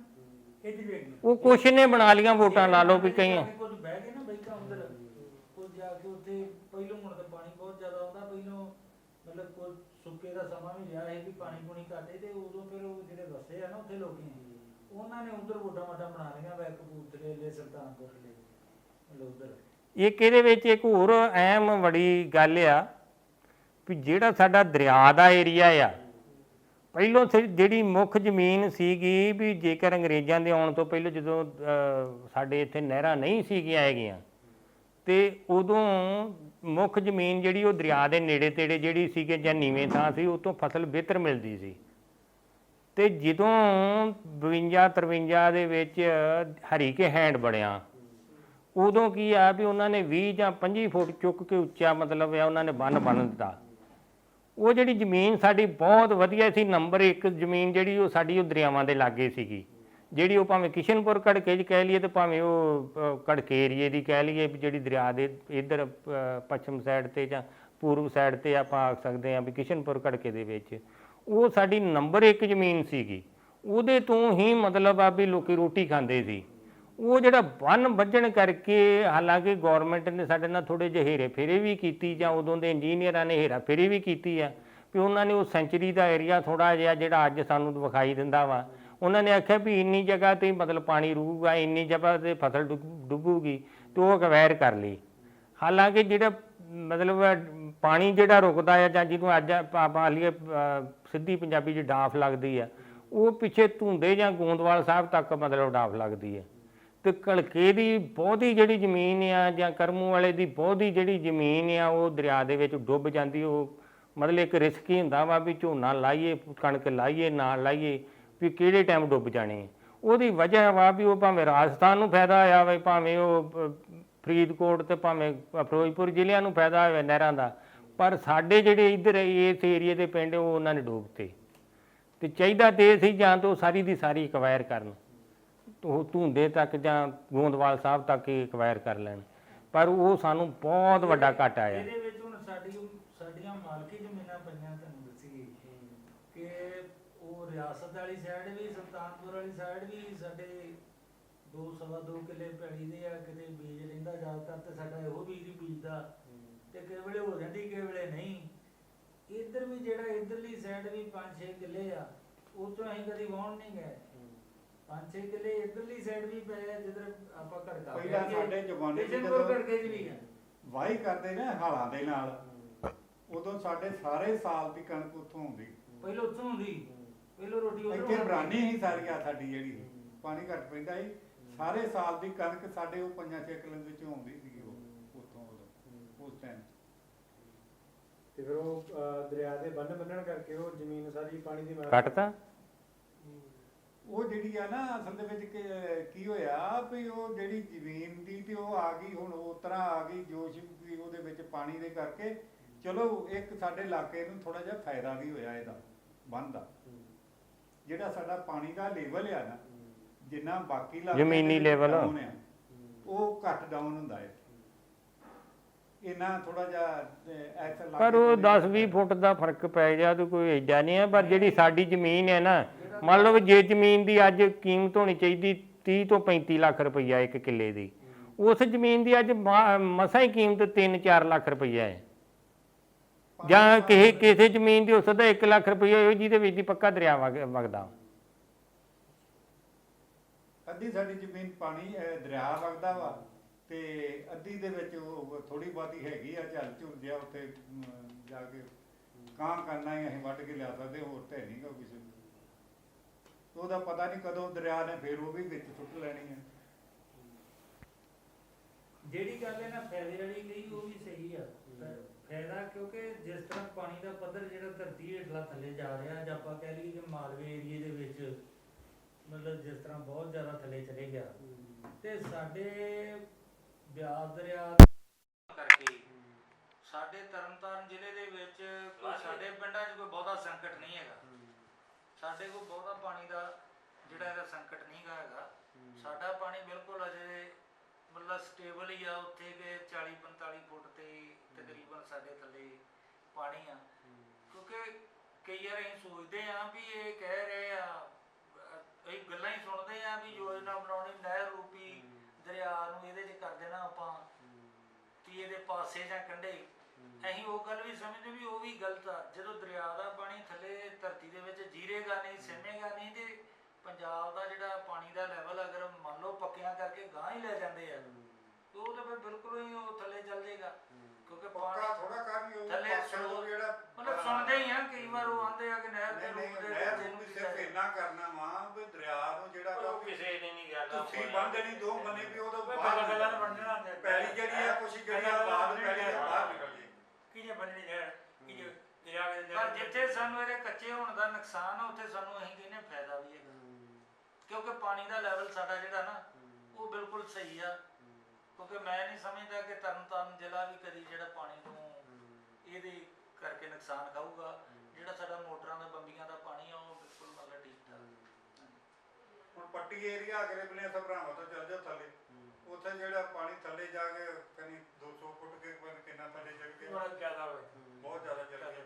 ਇੱਧਰ ਵੀ ਹੈਗੀਆਂ। ਉਹ ਕੁਛ ਨੇ ਬਣਾ ਲੀਆਂ ਵੋਟਾਂ ਲਾ ਲਓ ਵੀ ਕਈ ਕੁਝ ਬਹਿ ਕੇ ਨਾ ਬੈਠਾ ਅੰਦਰ ਉਹ ਜਾ ਕੇ ਉੱਥੇ ਪਹਿਲੋਂ ਹੁਣ ਤਾਂ ਪਾਣੀ ਬਹੁਤ ਜ਼ਿਆਦਾ ਆਉਂਦਾ ਪਹਿਲੋਂ ਮਤਲਬ ਕੋਈ ਸੁੱਕੇ ਦਾ ਸਮਾਂ ਵੀ ਰਿਹਾ ਹੈ ਵੀ ਪਾਣੀ ਪੂਣੀ ਘਾਟੇ ਤੇ ਉਦੋਂ ਫਿਰ ਆ ਨਾ ਉੱਥੇ ਲੋਕੀ, ਉਹਨਾਂ ਨੇ ਉਧਰ ਵੋਟਾਂ ਵਾਟਾਂ ਬਣਾ ਲਈਆਂ ਵਾ ਕਪੂਰਥਲੇ ਲੈ ਸੁਲਤਾਨਪੁਰ ਲੈ ਮਤਲਬ ਉਧਰ। ਇੱਕ ਇਹਦੇ ਵਿੱਚ ਇੱਕ ਹੋਰ ਅਹਿਮ ਬੜੀ ਗੱਲ ਆ ਵੀ ਜਿਹੜਾ ਸਾਡਾ ਦਰਿਆ ਦਾ ਏਰੀਆ ਆ, ਪਹਿਲੋਂ ਜਿਹੜੀ ਮੁੱਖ ਜ਼ਮੀਨ ਸੀਗੀ ਵੀ ਜੇਕਰ ਅੰਗਰੇਜ਼ਾਂ ਦੇ ਆਉਣ ਤੋਂ ਪਹਿਲਾਂ ਜਦੋਂ ਸਾਡੇ ਇੱਥੇ ਨਹਿਰਾਂ ਨਹੀਂ ਸੀਗੀਆਂ ਹੈਗੀਆਂ, ਤੇ ਉਦੋਂ ਮੁੱਖ ਜ਼ਮੀਨ ਜਿਹੜੀ ਉਹ ਦਰਿਆ ਦੇ ਨੇੜੇ ਤੇੜੇ ਜਿਹੜੀ ਸੀਗੇ ਜਾਂ ਨੀਵੇਂ ਥਾਂ ਸੀ ਉਤੋਂ ਫਸਲ ਬਿਹਤਰ ਮਿਲਦੀ ਸੀ। ਤੇ ਜਦੋਂ 52 53 ਦੇ ਵਿੱਚ ਹਰੀਕੇ ਹੈਂਡ ਬਣਿਆ ਉਦੋਂ ਕੀ ਆ ਵੀ ਉਹਨਾਂ ਨੇ 20 ਜਾਂ 25 ਫੁੱਟ ਚੁੱਕ ਕੇ ਉੱਚਾ ਮਤਲਬ ਆ ਉਹਨਾਂ ਨੇ ਬੰਨ ਬੰਨ ਦਿੱਤਾ। ਉਹ ਜਿਹੜੀ ਜ਼ਮੀਨ ਸਾਡੀ ਬਹੁਤ ਵਧੀਆ ਸੀ ਨੰਬਰ 1 ਜ਼ਮੀਨ ਜਿਹੜੀ ਉਹ ਸਾਡੀ ਉਹ ਦਰਿਆਵਾਂ ਦੇ ਲਾਗੇ ਸੀਗੀ। ਜਿਹੜੀ ਉਹ ਭਾਵੇਂ ਕਿਸ਼ਨਪੁਰ ਕੜਕੇ 'ਚ ਕਹਿ ਲਈਏ ਤੇ ਭਾਵੇਂ ਉਹ ਅ, ਕੜਕੇ ਏਰੀਏ ਦੀ ਕਹਿ ਲਈਏ ਵੀ ਜਿਹੜੀ ਦਰਿਆ ਦੇ ਇਧਰ ਪੱਛਮ ਸਾਈਡ ਤੇ ਜਾਂ ਪੂਰਬ ਸਾਈਡ ਤੇ ਆਪਾਂ ਆਖ ਸਕਦੇ ਹਾਂ ਵੀ ਕਿਸ਼ਨਪੁਰ ਕੜਕੇ ਦੇ ਵਿੱਚ। ਉਹ ਸਾਡੀ ਨੰਬਰ 1 ਜ਼ਮੀਨ ਸੀਗੀ। ਉਹਦੇ ਤੋਂ ਹੀ ਮਤਲਬ ਆ ਵੀ ਲੋਕੀ ਰੋਟੀ ਖਾਂਦੇ ਸੀ। ਉਹ ਜਿਹੜਾ ਬੰਨ ਵੱਜਣ ਕਰਕੇ ਹਾਲਾਂਕਿ ਗਵਰਨਮੈਂਟ ਨੇ ਸਾਡੇ ਨਾਲ ਥੋੜੇ ਜਿਹੇ ਹੇਰੇ ਫੇਰੇ ਵੀ ਕੀਤੀ ਜਾਂ ਉਦੋਂ ਦੇ ਇੰਜੀਨੀਅਰਾਂ ਨੇ ਹੇਰਾ ਫੇਰੀ ਵੀ ਕੀਤੀ ਆ, ਵੀ ਉਹਨਾਂ ਨੇ ਉਹ ਸੈਂਚਰੀ ਦਾ ਏਰੀਆ ਥੋੜਾ ਜਿਹਾ ਜਿਹੜਾ ਅੱਜ ਸਾਨੂੰ ਵਿਖਾਈ ਦਿੰਦਾ ਵਾ। ਉਹਨਾਂ ਨੇ ਆਖਿਆ ਵੀ ਇੰਨੀ ਜਗ੍ਹਾ ਤੇ ਮਤਲਬ ਪਾਣੀ ਰੂਗਾ ਇੰਨੀ ਜਗ੍ਹਾ ਤੇ ਫਸਲ ਡੁੱਬ- ਡੁੱਬੂਗੀ ਤੇ ਉਹ ਅਕਵਾਇਰ ਕਰ ਲਈ। ਹਾਲਾਂਕਿ ਜਿਹੜਾ ਮਤਲਬ ਪਾਣੀ ਜਿਹੜਾ ਰੁਕਦਾ ਆ ਜਾਂ ਜਿਹਨੂੰ ਅੱਜ ਆਪਾਂ ਆਪਾਂ ਲਈਏ ਸਿੱਧੀ ਪੰਜਾਬੀ 'ਚ ਡਾਫ ਲੱਗਦੀ ਆ। ਉਹ ਪਿੱਛੇ ਧੁੰਦੇ ਜਾਂ ਗੋਂਦਵਾਲ ਸਾਹਿਬ ਤੱਕ ਮਤਲਬ ਡਾਫ ਲੱਗਦੀ ਹੈ ਤੇ ਕਲਕੇ ਦੀ ਬਹੁਤੀ ਜਿਹੜੀ ਜ਼ਮੀਨ ਆ ਜਾਂ ਕਰਮੂ ਵਾਲੇ ਦੀ ਬਹੁਤੀ ਜਿਹੜੀ ਜ਼ਮੀਨ ਆ, ਉਹ ਦਰਿਆ ਦੇ ਵਿੱਚ ਡੁੱਬ ਜਾਂਦੀ, ਉਹ ਮਤਲਬ ਇੱਕ ਰਿਸਕ ਹੀ ਹੁੰਦਾ ਵਾ ਵੀ ਝੋਨਾ ਲਾਈਏ, ਕਣਕ ਲਾਈਏ, ਨਾ ਲਾਈਏ, ਵੀ ਕਿਹੜੇ ਟਾਈਮ ਡੁੱਬ ਜਾਣੇ ਉਹਦੀ ਵਜ੍ਹਾ ਵਾ ਵੀ ਉਹ ਭਾਵੇਂ ਰਾਜਸਥਾਨ ਨੂੰ ਫਾਇਦਾ ਆਇਆ ਵਾ, ਭਾਵੇਂ ਉਹ ਫਰੀਦਕੋਟ ਤੇ ਭਾਵੇਂ ਫਿਰੋਜ਼ਪੁਰ ਜ਼ਿਲ੍ਹਿਆਂ ਨੂੰ ਫਾਇਦਾ ਹੋਇਆ ਨਹਿਰਾਂ ਦਾ ਪਰ ਸਾਡੇ ਜਿਹੜੇ ਇੱਧਰ ਇਸ ਏਰੀਏ ਦੇ ਪਿੰਡ, ਉਹ ਉਹਨਾਂ ਨੇ ਡੋਬਤੇ। ਤੇ ਚਾਹੀਦਾ ਤੇ ਇਹ ਸੀ ਜਾਂ ਤਾਂ ਉਹ ਸਾਰੀ ਦੀ ਸਾਰੀ ਐਕਵਾਇਰ ਕਰਨ। ਉਹ ਧੁੰਦੇ ਤੱਕ ਜਾਂ ਗੋਂਦਵਾਲ ਸਾਹਿਬ ਤੱਕ ਹੀ ਐਕਵਾਇਰ ਕਰ ਲੈਣ। ਪਰ ਉਹ ਸਾਨੂੰ ਬਹੁਤ ਵੱਡਾ ਘਾਟਾ ਆਇਆ। ਇਹਦੇ ਵਿੱਚ ਹੁਣ ਸਾਡੀ, ਸਾਡੀਆਂ ਮਾਲਕੀ ਜ਼ਮੀਨਾਂ ਪਈਆਂ ਤੁਹਾਨੂੰ ਦੱਸੀਏ। ਕਿ ਉਹ ਰਿਆਸਤ ਵਾਲੀ ਸਾਈਡ ਵੀ, ਸੁਲਤਾਨਪੁਰ ਵਾਲੀ ਸਾਈਡ ਵੀ, ਸਾਡੇ ਦੋ ਸਵਾ ਦੋ ਕਿੱਲੇ ਪੈਲੀ ਦੇ ਆ, ਕਿਤੇ ਬੀਜ ਰਹਿੰਦਾ ਜ਼ਿਆਦਾਤਰ ਤੇ ਸਾਡਾ ਇਹੋ ਬੀਜ ਹੀ ਬੀਜਦਾ। ਤੇ ਕਈ ਵੇਲੇ ਹੋ ਜਾਂਦੀ ਕਈ ਵੇਲੇ ਨਹੀਂ। ਇੱਧਰ ਵੀ ਜਿਹੜਾ ਇੱਧਰਲੀ ਸਾਈਡ ਵੀ 5-6 ਕਿੱਲੇ ਆ ਉਹ ਤੋਂ ਅਸੀਂ ਕਦੀ ਵਾਹੁਣ ਨਹੀਂ ਗਏ। 5-6 ਕਿੱਲੇ ਇੱਧਰਲੀ ਸਾਈਡ ਵੀ ਪਏ ਆ ਜਿੱਧਰ ਆਪਾਂ ਘਰ ਕਰ ਪਹਿਲਾਂ ਸਾਡੇ ਜ਼ਮਾਨੇ 'ਚ ਜਦੋਂ- ਘੜਕੇ 'ਚ ਵੀ ਆ। ਵਾਹੀ ਕਰਦੇ ਨੇ ਹਾਲਾਂ ਦੇ ਨਾਲ। ਉਦੋਂ ਸਾਡੇ ਸਾਰੇ ਸਾਲ ਦੀ ਕਣਕ ਉੱਥੋਂ ਆਉਂਦੀ ਪਹਿਲਾਂ ਉੱਥੋਂ ਹੁੰਦੀ। ਪਹਿਲਾਂ ਰੋਟੀ ਉਧਰੋਂ ਇੱਥੇ ਬਰਾਨੀ ਹੀ ਸਾਰੀਆਂ ਸਾਡੀ ਜਿਹੜੀ। ਪਾਣੀ ਘੱਟ ਪੈਂਦਾ ਸੀ। ਸਾਰੇ ਸਾਲ ਦੀ ਕਣਕ ਸਾਡੇ ਉਹ ਪੰਜਾਂ ਛੇ ਕਿੱਲੇ ਵਿੱਚੋਂ ਆਉਂਦੀ ਸੀਗੀ ਉਹ ਉੱਥੋਂ ਉਦੋਂ ਉਸ ਟਾਈਮ ਤੇ ਫਿਰ ਉਹ ਅਹ, ਦਰਿਆ ਦੇ ਬੰਨ ਬੰਨਣ ਕਰਕੇ ਉਹ ਜ਼ਮੀਨ ਸਾਰੀ ਪਾਣੀ ਦੀ ਮਾਰ ਕੱਟਤਾ? ਉਹ ਜਿਹੜੀ ਆ ਨਾ ਅਸਲ ਦੇ ਵਿੱਚ ਕੀ- ਕੀ ਹੋਇਆ ਵੀ ਉਹ ਜਿਹੜੀ ਜ਼ਮੀਨ ਦੀ ਤੇ ਉਹ ਆ ਗਈ ਹੁਣ ਉਸ ਤਰ੍ਹਾਂ ਆ ਗਈ ਜੋਸ਼ ਵੀ ਉਹਦੇ ਵਿੱਚ ਪਾਣੀ ਦੇ ਕਰਕੇ। ਚਲੋ ਇੱਕ ਸਾਡੇ ਇਲਾਕੇ ਨੂੰ ਥੋੜਾ ਜਿਹਾ ਫਾਇਦਾ ਵੀ ਹੋਇਆ ਇਹਦਾ ਬੰਦ ਦਾ। ਜਿਹੜਾ ਸਾਡਾ ਪਾਣੀ ਦਾ ਲੈਵਲ ਆ ਨਾ ਜਿੰਨਾ ਬਾਕੀ ਇਲਾਕਿਆਂ ਦੇ ਜ਼ਮੀਨੀ ਵਿੱਚ level। down ਆ, ਉਹ ਘੱਟ ਡਾਊਨ ਹੁੰਦਾ ਹੈ। ਇਹਨਾਂ ਥੋੜਾ ਜਿਹਾ ਇਲਾਕੇ ਪਰ ਉਹ ਦੇ 10 ਵਿੱਚ 20 ਫੁੱਟ ਦਾ ਫ਼ਰਕ ਪੈ ਜਾ ਤੇ ਕੋਈ ਏਡਾ ਨਹੀਂ ਹੈ ਪਰ ਜਿਹੜੀ ਸਾਡੀ ਜ਼ਮੀਨ ਹੈ ਨਾ ਮੰਨ ਲਓ ਜੇ ਜ਼ਮੀਨ ਦੀ ਅੱਜ ਕੀਮਤ ਹੋਣੀ ਚਾਹੀਦੀ 30 ਤੋਂ 35 ਲੱਖ ਰੁਪਈਆ ਇੱਕ ਕਿੱਲੇ ਦੀ ਉਸ ਜ਼ਮੀਨ ਦੀ ਅੱਜ ਮਸਾਂ ਹੀ ਕੀਮਤ 3-4 ਲੱਖ ਰੁਪਈਆ ਹੈ। ਜਾਂ ਕਿਸੇ ਕਿਸੇ ਜ਼ਮੀਨ ਦੀ ਹੋ ਸਕਦਾ 1 ਲੱਖ ਰੁਪਈਆ ਹੋਵੇ ਜਿਹਦੇ ਵਿੱਚ ਦੀ ਪੱਕਾ ਦਰਿਆ ਵਗ- ਵਗਦਾ। ਅੱਧੀ ਸਾਡੀ ਜ਼ਮੀਨ ਪਾਣੀ ਦਰਿਆ ਵਗਦਾ ਵਾ। ਤੇ ਅੱਧੀ ਦੇ ਵਿੱਚ ਉਹ ਥੋੜੀ ਬਾਤੀ ਹੈਗੀ ਆ ਝਲ ਝੁਲ ਜਿਆ ਉੱਤੇ ਜਾ ਕੇ ਕਾਂ ਕਰਨਾ ਹੀ ਅਸੀਂ ਵੱਢ ਕੇ ਲਿਆ ਸਕਦੇ ਹੋਰ ਤੇ ਨਹੀਂ ਗਾ ਕਿਸੇ ਨੂੰ। ਉਹਦਾ ਪਤਾ ਨਹੀਂ ਕਦੋਂ ਦਰਿਆ ਨੇ ਫੇਰ ਉਹ ਵੀ ਵਿੱਚ ਸੁੱਟ ਲੈਣੀ ਹੈ ਜਿਹੜੀ ਗੱਲ ਹੈ ਨਾ ਫਾਇਦੇ ਵਾਲੀ ਕਹੀ ਉਹ ਵੀ ਸਹੀ ਆ। ਫਾਇਦਾ ਕਿਉਂਕਿ ਜਿਸ ਤਰ੍ਹਾਂ ਪਾਣੀ ਦਾ ਪੱਧਰ ਜਿਹੜਾ ਧਰਤੀ ਹੇਠਲਾ ਥੱਲੇ ਜਾ ਰਿਹਾ ਜਾਂ ਆਪਾਂ ਕਹਿ ਲਈਏ ਕਿ ਮਾਲਵੇ ਏਰੀਏ ਦੇ ਵਿੱਚ ਮਤਲਬ ਜਿਸ ਤਰ੍ਹਾਂ ਬਹੁਤ ਜ਼ਿਆਦਾ ਥੱਲੇ ਚਲੇ ਗਿਆ। ਤੇ ਸਾਡੇ ਬਿਆਸ ਦਰਿਆ ਕਰਕੇ ਸਾਡੇ ਤਰਨਤਾਰਨ ਜ਼ਿਲ੍ਹੇ ਦੇ ਵਿੱਚ ਕੋਈ ਸਾਡੇ ਪਿੰਡਾਂ 'ਚ ਕੋਈ ਬਹੁਤਾ ਸੰਕਟ ਨਹੀਂ ਹੈਗਾ। ਸਾਡੇ ਕੋਲ ਬਹੁਤਾ ਪਾਣੀ ਦਾ ਜਿਹੜਾ ਇਹਦਾ ਸੰਕਟ ਨਹੀਂ ਹੈਗਾ। ਸਾਡਾ ਪਾਣੀ ਬਿਲਕੁਲ ਅਜੇ ਮਤਲਬ ਸਟੇਬਲ ਹੀ ਆ ਉੱਥੇ ਕਿ 40 45 ਫੁੱਟ ਤੇ ਤਕਰੀਬਨ ਸਾਡੇ ਥੱਲੇ ਪਾਣੀ ਆ। ਕਿਉਂਕਿ ਕਈ ਵਾਰ ਅਸੀਂ ਸੋਚਦੇ ਆ ਵੀ ਇਹ ਕਹਿ ਰਹੇ ਆ ਅਸੀਂ ਗੱਲਾਂ ਹੀ ਸੁਣਦੇ ਆ ਵੀ ਯੋਜਨਾ ਬਣਾਉਣੀ ਨਹਿਰ ਰੂਪੀ ਦਰਿਆ ਨੂੰ ਇਹਦੇ 'ਚ ਕਰ ਦੇਣਾ ਆਪਾਂ ਵੀ ਇਹਦੇ ਪਾਸੇ ਜਾਂ ਕੰਢੇ। ਅਸੀਂ ਉਹ ਗੱਲ ਵੀ ਸਮਝਦੇ ਵੀ ਉਹ ਵੀ ਗਲਤ ਆ। ਜਦੋਂ ਦਰਿਆ ਦਾ ਪਾਣੀ ਥੱਲੇ ਧਰਤੀ ਦੇ ਵਿੱਚ ਜੀਰੇਗਾ ਨਹੀਂ ਸਿਮੇਗਾ ਨਹੀਂ ਤੇ ਪੰਜਾਬ ਦਾ ਜਿਹੜਾ ਪਾਣੀ ਦਾ ਲੈਵਲ ਅਗਰ ਮੰਨ ਲਓ ਪੱਕਿਆਂ ਕਰਕੇ ਗਾਂ ਹੀ ਲੈ ਜਾਂਦੇ ਆ ਤੇ ਉਹ ਤਾਂ ਫਿਰ ਬਿਲਕੁਲ ਹੀ ਉਹ ਥੱਲੇ ਚੱਲ ਜਾਏਗਾ ਕਿਉਂਕਿ ਪੱਕਾ ਪਾਣੀ ਥੋੜਾ ਕਰ ਵੀ ਉਹ ਥੱਲੇ ਪਾਸੇ ਜਿਹੜਾ ਮਤਲਬ ਸੁਣਦੇ ਹੀ ਆ ਕਈ ਵਾਰ ਉਹ ਆਂਦੇ ਆ ਕਿ ਨਹਿਰ ਦੇ ਨਹੀਂ ਨਹੀਂ ਰੂਪ ਦੇ ਨਹਿਰ ਨੂੰ ਵੀ ਸਿਰਫ ਇੰਨਾ ਕਰਨਾ ਵਾ ਵੀ ਦਰਿਆ ਨੂੰ ਜਿਹੜਾ ਵਾ ਉਹ ਕਿਸੇ ਨੇ ਨਹੀਂ ਗੱਲ ਤੁਸੀਂ ਬੰਦ ਨਹੀਂ ਦੋ ਬੰਨੇ ਵੀ ਉਹਦੋਂ ਪਹਿਲਾਂ ਪਹਿਲਾਂ ਬਾਹਰ ਬਣਨਾ ਹੁੰਦਾ ਪਹਿਲੀ ਜਿਹੜੀ ਆ ਕੁਛ ਜਿਹੜੀਆਂ ਬਾਅਦ ਪਹਿਲੀ ਆ ਬਾਹਰ ਨਿਕਲ ਜੇ ਕੀ ਜੇ ਬੰਨਣੀ ਨਹਿਰ? ਕੀ ਜੇ ਦਰਿਆ ਦੇ ਪਰ ਜਿੱਥੇ ਸਾਨੂੰ ਇਹਦੇ ਕੱਚੇ ਹੋਣ ਦਾ ਨੁਕਸਾਨ ਆ ਉੱਥੇ ਸਾਨੂੰ ਅਸੀਂ ਕਹਿੰਦੇ ਫਾਇਦਾ ਵੀ ਹੈਗਾ। ਕਿਉਂਕਿ ਪਾਣੀ ਦਾ ਲੈਵਲ ਸਾਡਾ ਜਿਹੜਾ ਨਾ ਉਹ ਬਿਲਕੁਲ ਸਹੀ ਆ। ਕਿਉਂਕਿ ਮੈਂ ਨਹੀਂ ਸਮਝਦਾ ਕਿ ਤਰਨਤਾਰਨ ਜ਼ਿਲ੍ਹਾ ਵੀ ਕਦੀ ਜਿਹੜਾ ਪਾਣੀ ਤੋਂ ਇਹਦੇ ਕਰਕੇ ਨੁਕਸਾਨ ਖਾਊਗਾ। ਜਿਹੜਾ ਸਾਡਾ ਮੋਟਰਾਂ ਦਾ ਬੰਬੀਆਂ ਦਾ ਪਾਣੀ ਆ ਉਹ ਬਿਲਕੁਲ ਮਤਲਬ ਠੀਕ ਠਾਕ। ਹੁਣ ਪੱਟੀ ਏਰੀਆ ਅਗਲੇ ਬਨੇ ਸਭਰਾਵਾਂ ਤੋਂ ਚੱਲ ਜਾਓ ਥੱਲੇ। ਉੱਥੇ ਜਿਹੜਾ ਪਾਣੀ ਥੱਲੇ ਜਾ ਕੇ ਕਨੀ 200 ਫੁੱਟ ਕੇ ਪਤਾ ਕਿੰਨਾ ਥੱਲੇ ਚੜ ਗਿਆ। ਬੜਾ ਜ਼ਿਆਦਾ ਹੋਵੇ ਬਹੁਤ ਜ਼ਿਆਦਾ ਚੱਲ ਗਿਆ।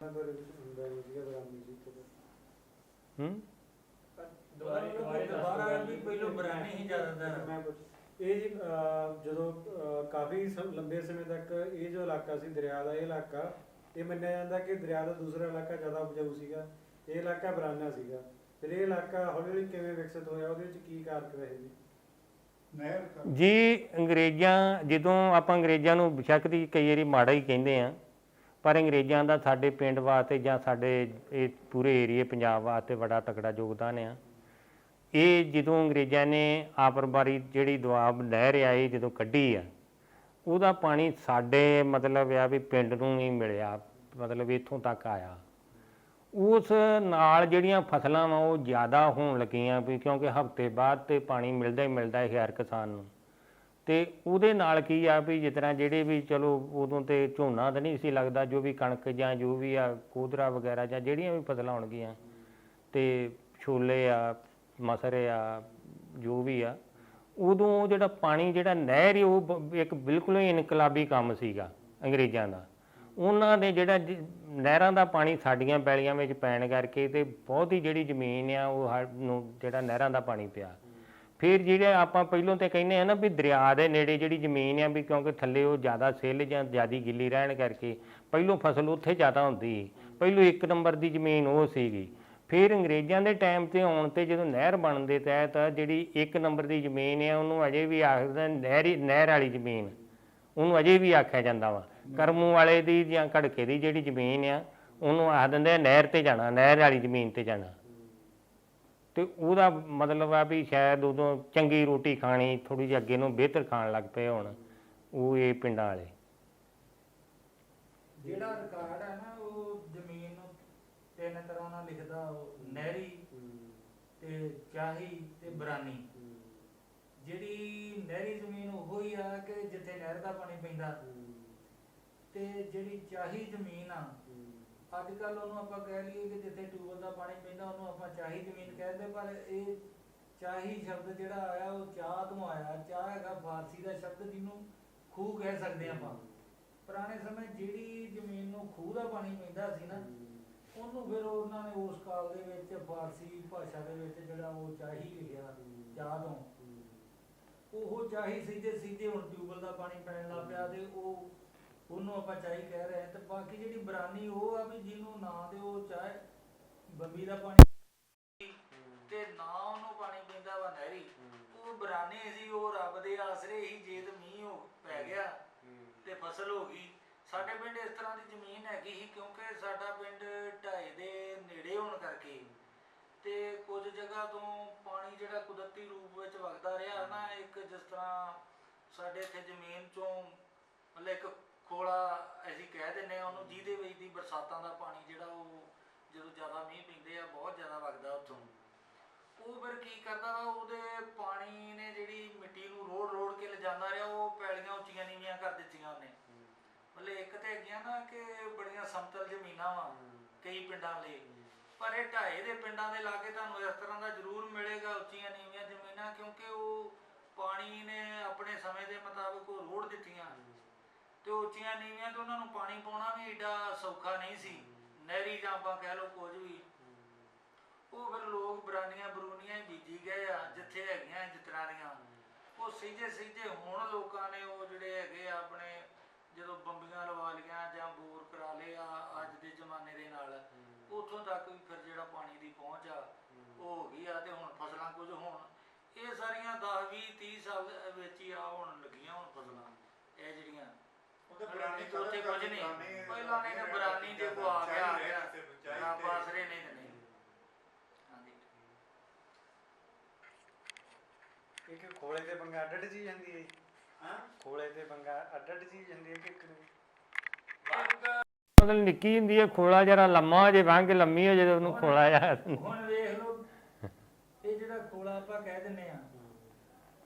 ਹੁੰਦਾ ਨਹੀਂ ਤੋਂ ਹੂੰ ਦੁਬਾਰੇ ਦੁਬਾਰੇ ਦੁਬਾਰਾ ਵੀ ਪਹਿਲੋਂ ਬਰਾਨੀ ਹੀ ਜ਼ਿਆਦਾਤਰ ਮੈਂ ਕੁਝ ਇਹ ਜੀ ਅਹ, ਜਦੋਂ ਅਹ, ਕਾਫੀ ਸਮ- ਲੰਬੇ ਸਮੇਂ ਤੱਕ ਇਹ ਜੋ ਇਲਾਕਾ ਸੀ ਦਰਿਆ ਦਾ ਇਹ ਇਲਾਕਾ ਇਹ ਮੰਨਿਆ ਜਾਂਦਾ ਕਿ ਦਰਿਆ ਦਾ ਦੂਸਰਾ ਇਲਾਕਾ ਜ਼ਿਆਦਾ ਉਪਜਾਊ ਸੀਗਾ। ਇਹ ਇਲਾਕਾ ਬਰਾਨਾ ਸੀਗਾ। ਫਿਰ ਇਹ ਇਲਾਕਾ ਹੌਲੀ ਹੌਲੀ ਕਿਵੇਂ ਵਿਕਸਿਤ ਹੋਇਆ? ਉਹਦੇ ਵਿੱਚ ਕੀ ਕਾਰਕ ਰਹੇ ਜੀ ਨਹਿਰ ਕਰ ਜੀ ਅੰਗਰੇਜ਼ਾਂ ਜਦੋਂ ਆਪਾਂ ਅੰਗਰੇਜ਼ਾਂ ਨੂੰ ਬੇਸ਼ੱਕ ਦੀ ਕਈ ਵਾਰੀ ਮਾੜਾ ਹੀ ਕਹਿੰਦੇ ਆ ਪਰ ਅੰਗਰੇਜ਼ਾਂ ਦਾ ਸਾਡੇ ਪਿੰਡ ਵਾਸਤੇ ਜਾਂ ਸਾਡੇ ਇਹ ਪੂਰੇ ਏਰੀਏ ਪੰਜਾਬ ਵਾਸਤੇ ਬੜਾ ਤਕੜਾ ਯੋਗਦਾਨ ਆ। ਇਹ ਜਦੋਂ ਅੰਗਰੇਜ਼ਾਂ ਨੇ ਆਪਰਬਾਰੀ ਜਿਹੜੀ ਦੁਆਬ ਨਹਿਰ ਆਈ ਜਦੋਂ ਕੱਢੀ ਆ, ਉਹਦਾ ਪਾਣੀ ਸਾਡੇ ਮਤਲਬ ਆ ਵੀ ਪਿੰਡ ਨੂੰ ਹੀ ਮਿਲਿਆ, ਮਤਲਬ ਇੱਥੋਂ ਤੱਕ ਆਇਆ। ਉਸ ਨਾਲ ਜਿਹੜੀਆਂ ਫਸਲਾਂ ਵਾ, ਉਹ ਜ਼ਿਆਦਾ ਹੋਣ ਲੱਗੀਆਂ ਵੀ ਕਿਉਂਕਿ ਹਫ਼ਤੇ ਬਾਅਦ ਤੇ ਪਾਣੀ ਮਿਲਦਾ ਹੀ ਮਿਲਦਾ ਹੈ ਹਰ ਕਿਸਾਨ ਨੂੰ। ਤੇ ਉਹਦੇ ਨਾਲ ਕੀ ਆ ਵੀ ਜਿਸ ਤਰ੍ਹਾਂ ਜਿਹੜੇ ਵੀ ਚਲੋ ਉਦੋਂ ਤੇ ਝੋਨਾ ਤਾਂ ਨਹੀਂ ਸੀ ਲੱਗਦਾ, ਜੋ ਵੀ ਕਣਕ ਜਾਂ ਜੋ ਵੀ ਆ ਕੋਦਰਾ ਵਗੈਰਾ ਜਾਂ ਜਿਹੜੀਆਂ ਵੀ ਫਸਲਾਂ ਹੋਣਗੀਆਂ, ਤੇ ਛੋਲੇ ਆ ਮਸਰ ਆ, ਜੋ ਵੀ ਆ, ਉਦੋਂ ਉਹ ਜਿਹੜਾ ਪਾਣੀ ਜਿਹੜਾ ਨਹਿਰ ਹੀ ਉਹ ਬ- ਇੱਕ ਬਿਲਕੁਲ ਹੀ ਇਨਕਲਾਬੀ ਕੰਮ ਸੀਗਾ ਅੰਗਰੇਜ਼ਾਂ ਦਾ। ਉਹਨਾਂ ਨੇ ਜਿਹੜਾ ਜ- ਨਹਿਰਾਂ ਦਾ ਪਾਣੀ ਸਾਡੀਆਂ ਪੈਲੀਆਂ ਵਿੱਚ ਪੈਣ ਕਰਕੇ ਤੇ ਬਹੁਤ ਹੀ ਜਿਹੜੀ ਜ਼ਮੀਨ ਆ, ਉਹ ਹਰ ਨੂੰ ਜਿਹੜਾ ਨਹਿਰਾਂ ਦਾ ਪਾਣੀ ਪਿਆ। ਫਿਰ ਜਿਹੜੇ ਆਪਾਂ ਪਹਿਲੋਂ ਤੇ ਕਹਿੰਦੇ ਆ ਨਾ ਵੀ ਦਰਿਆ ਦੇ ਨੇੜੇ ਜਿਹੜੀ ਜ਼ਮੀਨ ਆ, ਵੀ ਕਿਉਂਕਿ ਥੱਲੇ ਉਹ ਜ਼ਿਆਦਾ ਸਿੱਲ ਜਾਂ ਜ਼ਿਆਦੀ ਗਿੱਲੀ ਰਹਿਣ ਕਰਕੇ, ਪਹਿਲੋਂ ਫਸਲ ਉੱਥੇ ਜ਼ਿਆਦਾ ਹੁੰਦੀ ਸੀ। ਪਹਿਲੋਂ ਇੱਕ ਨੰਬਰ ਦੀ ਜ਼ਮੀਨ ਉਹ ਸੀਗੀ। ਫਿਰ ਅੰਗਰੇਜ਼ਾਂ ਦੇ ਟਾਈਮ ਤੇ ਆਉਣ ਤੇ ਜਦੋਂ ਨਹਿਰ ਬਣਦੇ ਤਹਿਤ ਜਿਹੜੀ ਇੱਕ ਨੰਬਰ ਦੀ ਜ਼ਮੀਨ ਆ, ਉਹਨੂੰ ਅਜੇ ਵੀ ਆਖਦੇ ਨਹਿਰੀ, ਨਹਿਰ ਵਾਲੀ ਜ਼ਮੀਨ, ਉਹਨੂੰ ਅਜੇ ਵੀ ਆਖਿਆ ਜਾਂਦਾ ਵਾ। ਕਰਮੂ ਵਾਲੇ ਦੀ ਜਾਂ ਘੜਕੇ ਦੀ ਜਿਹੜੀ ਜ਼ਮੀਨ ਆ, ਉਹਨੂੰ ਆਖ ਦਿੰਦੇ ਆ, ਨਹਿਰ ਤੇ ਜਾਣਾ, ਨਹਿਰ ਵਾਲੀ ਜ਼ਮੀਨ ਤੇ ਜਾਣਾ। ਤੇ ਉਹਦਾ ਮਤਲਬ ਆ ਵੀ ਸ਼ਾਇਦ ਉਦੋਂ ਚੰਗੀ ਰੋਟੀ ਖਾਣੀ ਥੋੜੀ ਜਿਹੀ ਅੱਗੇ ਨੂੰ ਬਿਹਤਰ ਖਾਣ ਲੱਗ ਪਏ ਹੁਣ, ਉਹ ਇਹ ਪਿੰਡਾਂ ਵਾਲੇ। ਜਿਹੜਾ ਰਿਕਾਰਡ ਹੈ ਨਾ ਤਿੰਨ ਤਰ੍ਹਾਂ ਨਾਲ ਲਿਖਦਾ ਉਹ, ਨਹਿਰੀ ਤੇ ਚਾਹੀ ਤੇ ਬਰਾਨੀ। ਜਿਹੜੀ ਨਹਿਰੀ ਜ਼ਮੀਨ ਉਹ ਹੀ ਆ ਕਿ ਜਿੱਥੇ ਨਹਿਰ ਦਾ ਪਾਣੀ ਪੈਂਦਾ। ਤੇ ਜਿਹੜੀ ਚਾਹੀ ਜ਼ਮੀਨ ਆ ਅੱਜ ਕੱਲ ਉਹਨੂੰ ਆਪਾਂ ਕਹਿ ਲਈਏ ਕਿ ਜਿੱਥੇ ਟਿਊਬਲ ਦਾ ਪਾਣੀ ਪੈਂਦਾ, ਉਹਨੂੰ ਆਪਾਂ ਚਾਹੀ ਜ਼ਮੀਨ ਕਹਿੰਦੇ ਪਰ ਇਹ ਚਾਹੀ ਸ਼ਬਦ ਜਿਹੜਾ ਆਇਆ, ਉਹ ਚਾਹ ਤੋਂ ਆਇਆ। ਚਾਹ ਹੈਗਾ ਫਾਰਸੀ ਦਾ ਸ਼ਬਦ ਜਿਹਨੂੰ ਖੂਹ ਕਹਿ ਸਕਦੇ ਆਪਾਂ। ਪੁਰਾਣੇ ਸਮੇਂ ਜਿਹੜੀ ਜ਼ਮੀਨ ਨੂੰ ਖੂਹ ਦਾ ਪਾਣੀ ਪੈਂਦਾ ਸੀ ਨਾ ਉਹਨੂੰ ਫਿਰ ਉਹਨਾਂ ਨੇ ਉਸ ਕਾਲ ਦੇ ਵਿੱਚ ਫਾਰਸੀ ਭਾਸ਼ਾ ਦੇ ਵਿੱਚ ਜਿਹੜਾ ਉਹ ਚਾਹੀ ਲਿਖਿਆ ਤੋਂ ਉਹ ਚਾਹੀ ਸਿੱਧੇ ਸਿੱਧੇ ਹੁਣ ਟਿਊਬਲ ਦਾ ਪਾਣੀ ਪੈਣ ਲੱਗ ਪਿਆ ਤੇ ਉਹ ਉਹਨੂੰ ਆਪਾਂ ਚਾਹੀ ਕਹਿ ਰਹੇ ਤੇ ਬਾਕੀ ਜਿਹੜੀ ਬਰਾਨੀ ਉਹ ਆ ਵੀ ਜਿਹਨੂੰ ਨਾਂ ਦੇ ਉਹ ਚਾਹ ਬੰਬੀ ਦਾ ਪਾਣੀ ਤੇ ਨਾ ਉਹਨੂੰ ਪਾਣੀ ਪੀਂਦਾ ਵਾ ਨਹਿਰੀ। ਉਹ ਬਰਾਨੇ ਸੀ ਉਹ ਰੱਬ ਦੇ ਆਸਰੇ ਹੀ ਜੇ ਤੇ ਮੀਂਹ ਪੈ ਗਿਆ ਤੇ ਫਸਲ ਹੋ ਗਈ। ਸਾਡੇ ਪਿੰਡ ਇਸ ਤਰ੍ਹਾਂ ਦੀ ਜ਼ਮੀਨ ਹੈਗੀ ਸੀ ਕਿਉਂਕਿ ਸਾਡਾ ਪਿੰਡ ਢਾਏ ਦੇ ਨੇੜੇ ਹੋਣ ਕਰਕੇ ਤੇ ਕੁਝ ਜਗ੍ਹਾ ਤੋਂ ਪਾਣੀ ਜਿਹੜਾ ਕੁਦਰਤੀ ਰੂਪ ਵਿੱਚ ਵਗਦਾ ਰਿਹਾ ਨਾ, ਇੱਕ ਜਿਸ ਤਰ੍ਹਾਂ ਸਾਡੇ ਇੱਥੇ ਜ਼ਮੀਨ ਚੋਂ ਮਤਲਬ ਇੱਕ ਖੋਲਾ ਅਸੀਂ ਕਹਿ ਦਿੰਨੇ ਆ ਉਹਨੂੰ ਜਿਹਦੇ ਵਿੱਚ ਦੀ ਬਰਸਾਤਾਂ ਦਾ ਪਾਣੀ ਜਿਹੜਾ ਉਹ ਜਦੋਂ ਜ਼ਿਆਦਾ ਮੀਂਹ ਪੈਂਦੇ ਆ, ਬਹੁਤ ਜ਼ਿਆਦਾ ਵਗਦਾ ਉੱਥੋਂ। ਉਹ ਫਿਰ ਕੀ ਕਰਦਾ ਵਾ, ਉਹਦੇ ਪਾਣੀ ਨੇ ਜਿਹੜੀ ਮਿੱਟੀ ਨੂੰ ਰੋੜ ਰੋੜ ਕੇ ਲਿਜਾਂਦਾ ਰਿਹਾ, ਉਹ ਪੈਲੀਆਂ ਉੱਚੀਆਂ ਨੀਵੀਆਂ ਕਰ ਦਿੱਤੀਆਂ ਉਹਨੇ। ਮਤਲਬ ਇੱਕ ਤੇ ਹੈਗੀਆਂ ਨਾ ਕਿ ਬੜੀਆਂ ਸਮਤਲ ਜ਼ਮੀਨਾਂ ਵਾ ਕਈ ਪਿੰਡਾਂ ਲਈ। ਪਰ ਇਹ ਢਾਏ ਦੇ ਪਿੰਡਾਂ ਦੇ ਲਾਗੇ ਤੁਹਾਨੂੰ ਇਸ ਤਰ੍ਹਾਂ ਦਾ ਜ਼ਰੂਰ ਮਿਲੇਗਾ ਉੱਚੀਆਂ ਨੀਵੀਆਂ ਜ਼ਮੀਨਾਂ ਕਿਉਂਕਿ ਉਹ ਪਾਣੀ ਨੇ ਆਪਣੇ ਸਮੇਂ ਦੇ ਮੁਤਾਬਕ ਉਹ ਰੋੜ ਦਿੱਤੀਆਂ। ਤੇ ਉੱਚੀਆਂ ਨੀਵੀਆਂ ਤੇ ਉਹਨਾਂ ਨੂੰ ਪਾਣੀ ਪਾਉਣਾ ਵੀ ਏਡਾ ਸੌਖਾ ਨਹੀਂ ਸੀ। ਨਹਿਰੀ ਜਾਂ ਆਪਾਂ ਕਹਿ ਲਓ ਕੁਝ ਵੀ। ਉਹ ਫਿਰ ਲੋਕ ਬਰਾਨੀਆਂ ਬਰੂਨੀਆਂ ਹੀ ਬੀਜੀ ਗਏ ਆ ਜਿੱਥੇ ਹੈਗੀਆਂ ਦੀਆਂ। ਉਹ ਸਿੱਧੇ ਸਿੱਧੇ ਹੁਣ ਲੋਕਾਂ ਨੇ ਉਹ ਜਿਹੜੇ ਹੈਗੇ ਆਪਣੇ ਜਦੋਂ ਬੰਬੀਆਂ ਲਵਾ ਲੀਆਂ ਜਾਂ ਬੋਰ ਕਰਾ ਲਏ ਆ ਅੱਜ ਦੇ ਜ਼ਮਾਨੇ ਦੇ ਨਾਲ ਉੱਥੋਂ ਤੱਕ ਵੀ ਫਿਰ ਜਿਹੜਾ ਪਾਣੀ ਦੀ ਪਹੁੰਚ ਆ ਉਹ ਹੋ ਗਈ ਆ ਤੇ ਹੁਣ ਫਸਲਾਂ ਕੁਝ ਹੋਣ। ਇਹ ਸਾਰੀਆਂ 10 20 30 ਸਾਲ ਵਿੱਚ ਹੀ ਆ ਹੁਣ ਲੱਗੀਆਂ ਹੁਣ ਫਸਲਾਂ। ਇਹ ਜਿਹੜੀਆਂ ਉਹਦੇ ਬਰਾਨੀ ਬਰਾਨੀ ਉੱਥੇ ਕੁਝ ਨਹੀਂ। ਪਹਿਲਾਂ ਨਹੀਂ ਤੇ ਬਰਾਨੀ ਜੇ ਕੋ ਆ ਗਿਆ ਆ ਗਿਆ। ਨਾ ਬਾਸਰੇ ਨਹੀਂ ਤੇ ਨਹੀਂ। ਹਾਂਜੀ। ਇੱਕ ਖੋਲੇ ਤੇ ਬੰਗਾ ਅੱਡ ਅੱਡ ਚੀਜ਼ ਜਾਂਦੀ ਹੈ ਹਾਂ ਖੋਲੇ ਤੇ ਬੰਗਾ ਅੱਡ ਅੱਡ ਚੀਜ਼ ਜਾਂਦੀ ਹੈ ਕਿ ਇੱਕ ਨੂੰ। ਮਤਲਬ ਨਿੱਕੀ ਹੁੰਦੀ ਹੈ ਖੋਲਾ ਜਰਾ ਲੰਮਾ ਹੋ ਜੇ ਵਾਂਗ ਲੰਮੀ ਹੋ ਜੇ ਤੇ ਉਹਨੂੰ ਖੋਲਾ ਜਾ। ਹੁਣ ਵੇਖ ਲਓ ਇਹ ਜਿਹੜਾ ਖੋਲਾ ਆਪਾਂ ਕਹਿ ਦਿੰਨੇ ਆ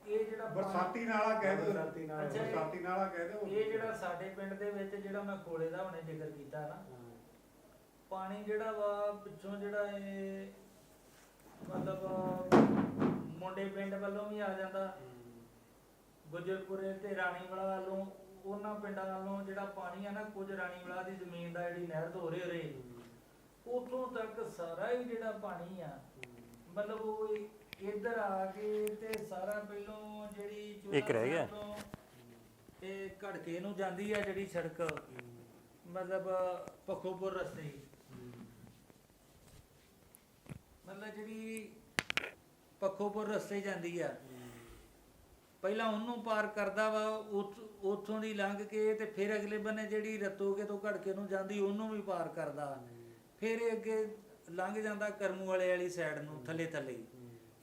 ਇਹ ਜਿਹੜਾ ਬਰਸਾਤੀ ਨਾਲਾ ਕਹਿ ਦਿਓ। ਬਰਸਾਤੀ ਨਾਲਾ। ਅੱਛਾ, ਇਹ- ਬਰਸਾਤੀ ਨਾਲਾ ਕਹਿ ਦਿਓ। ਇਹ ਜਿਹੜਾ ਸਾਡੇ ਪਿੰਡ ਦੇ ਵਿੱਚ ਜਿਹੜਾ ਮੈਂ ਖੋਲੇ ਦਾ ਹੁਣੇ ਜ਼ਿਕਰ ਕੀਤਾ ਨਾ ਪਾਣੀ ਜਿਹੜਾ ਵਾ ਪਿੱਛੋਂ ਜਿਹੜਾ ਇਹ ਮਤਲਬ ਮੁੰਡੇ ਪਿੰਡ ਵੱਲੋਂ ਵੀ ਆ ਜਾਂਦਾ। ਗੁਜਰਪੁਰੇ ਤੇ ਰਾਣੀਵਾਲਾ ਵੱਲੋਂ ਉਹਨਾਂ ਪਿੰਡਾਂ ਵੱਲੋਂ ਜਿਹੜਾ ਪਾਣੀ ਆ ਨਾ ਕੁਝ ਰਾਣੀਵਾਲਾ ਦੀ ਜ਼ਮੀਨ ਦਾ ਜਿਹੜੀ ਨਹਿਰ ਤੋਂ ਰੇ ਰੇ ਉਥੋਂ ਤੱਕ ਸਾਰਾ ਹੀ ਜਿਹੜਾ ਪਾਣੀ ਆ ਮਤਲਬ ਉਹ ਇੱਧਰ ਆ ਕੇ ਤੇ ਸਾਰਾ ਪਹਿਲੋਂ ਜਿਹੜੀ ਚੋਲਾ ਇੱਕ ਰਹਿ ਗਿਆ। ਤੋਂ ਇਹ ਘੜਕੇ ਨੂੰ ਜਾਂਦੀ ਆ ਜਿਹੜੀ ਸੜਕ ਮਤਲਬ ਪਖੋਪੁਰ ਰਸਤੇ ਮਤਲਬ ਜਿਹੜੀ ਪਖੋਪੁਰ ਰਸਤੇ ਜਾਂਦੀ ਆ ਪਹਿਲਾਂ ਉਹਨੂੰ ਪਾਰ ਕਰਦਾ ਵਾ, ਉਥ- ਉੱਥੋਂ ਦੀ ਲੰਘ ਕੇ ਤੇ ਫਿਰ ਅਗਲੇ ਬੰਨੇ ਜਿਹੜੀ ਰਤੋਗੇ ਤੋਂ ਘੜਕੇ ਨੂੰ ਜਾਂਦੀ, ਉਹਨੂੰ ਵੀ ਪਾਰ ਕਰਦਾ। ਫਿਰ ਇਹ ਅੱਗੇ ਲੰਘ ਜਾਂਦਾ ਕਰਮੂ ਵਾਲੇ ਵਾਲੀ ਸਾਈਡ ਨੂੰ ਥੱਲੇ ਥੱਲੇ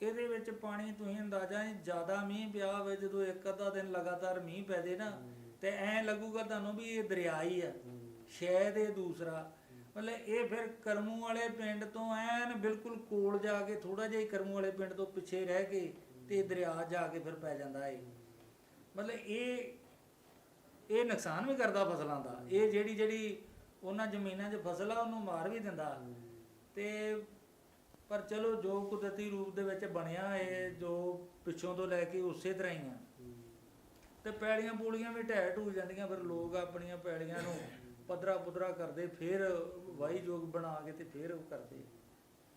ਇਹਦੇ ਵਿੱਚ ਪਾਣੀ ਤੁਸੀਂ ਅੰਦਾਜ਼ਾ ਜ਼ਿਆਦਾ ਮੀਂਹ ਪਿਆ ਹੋਵੇ, ਜਦੋਂ ਇੱਕ ਅੱਧਾ ਦਿਨ ਲਗਾਤਾਰ ਮੀਂਹ ਪੈ ਜੇ ਨਾ, ਤੇ ਐ ਲੱਗੂਗਾ ਤੁਹਾਨੂੰ ਵੀ ਇਹ ਦਰਿਆ ਹੀ ਆ ਸ਼ਾਇਦ ਇਹ ਦੂਸਰਾ। ਮਤਲਬ ਇਹ ਫਿਰ ਕਰਮੂ ਵਾਲੇ ਪਿੰਡ ਤੋਂ ਐਨ ਬਿਲਕੁਲ ਕੋਲ ਜਾ ਕੇ ਥੋੜਾ ਜਿਹਾ ਹੀ ਕਰਮੂ ਵਾਲੇ ਪਿੰਡ ਤੋਂ ਪਿੱਛੇ ਰਹਿ ਕੇ ਤੇ ਦਰਿਆ ਜਾ ਕੇ ਫਿਰ ਪੈ ਜਾਂਦਾ ਏ। ਮਤਲਬ ਇਹ ਇਹ ਨੁਕਸਾਨ ਵੀ ਕਰਦਾ ਫਸਲਾਂ ਦਾ। ਇਹ ਜਿਹੜੀ ਜਿਹੜੀ ਉਹਨਾਂ ਜ਼ਮੀਨਾਂ 'ਚ ਫਸਲ ਆ, ਉਹਨੂੰ ਮਾਰ ਵੀ ਦਿੰਦਾ। ਤੇ ਪਰ ਚਲੋ ਜੋ ਕੁਦਰਤੀ ਰੂਪ ਦੇ ਵਿੱਚ ਬਣਿਆ ਇਹ ਜੋ ਪਿੱਛੋਂ ਤੋਂ ਲੈ ਕੇ ਉਸੇ ਤਰ੍ਹਾਂ ਹੀ ਆ। ਤੇ ਪੈਲੀਆਂ ਪੂਲੀਆਂ ਵੀ ਢਹਿ ਢੂ ਜਾਂਦੀਆਂ, ਫਿਰ ਲੋਕ ਆਪਣੀਆਂ ਪੈਲੀਆਂ ਨੂੰ ਪੱਧਰਾ ਪੁੱਧਰਾ ਕਰਦੇ, ਫਿਰ ਵਾਹੀ ਜੋਗ ਬਣਾ ਕੇ ਤੇ ਫਿਰ ਉਹ ਕਰਦੇ।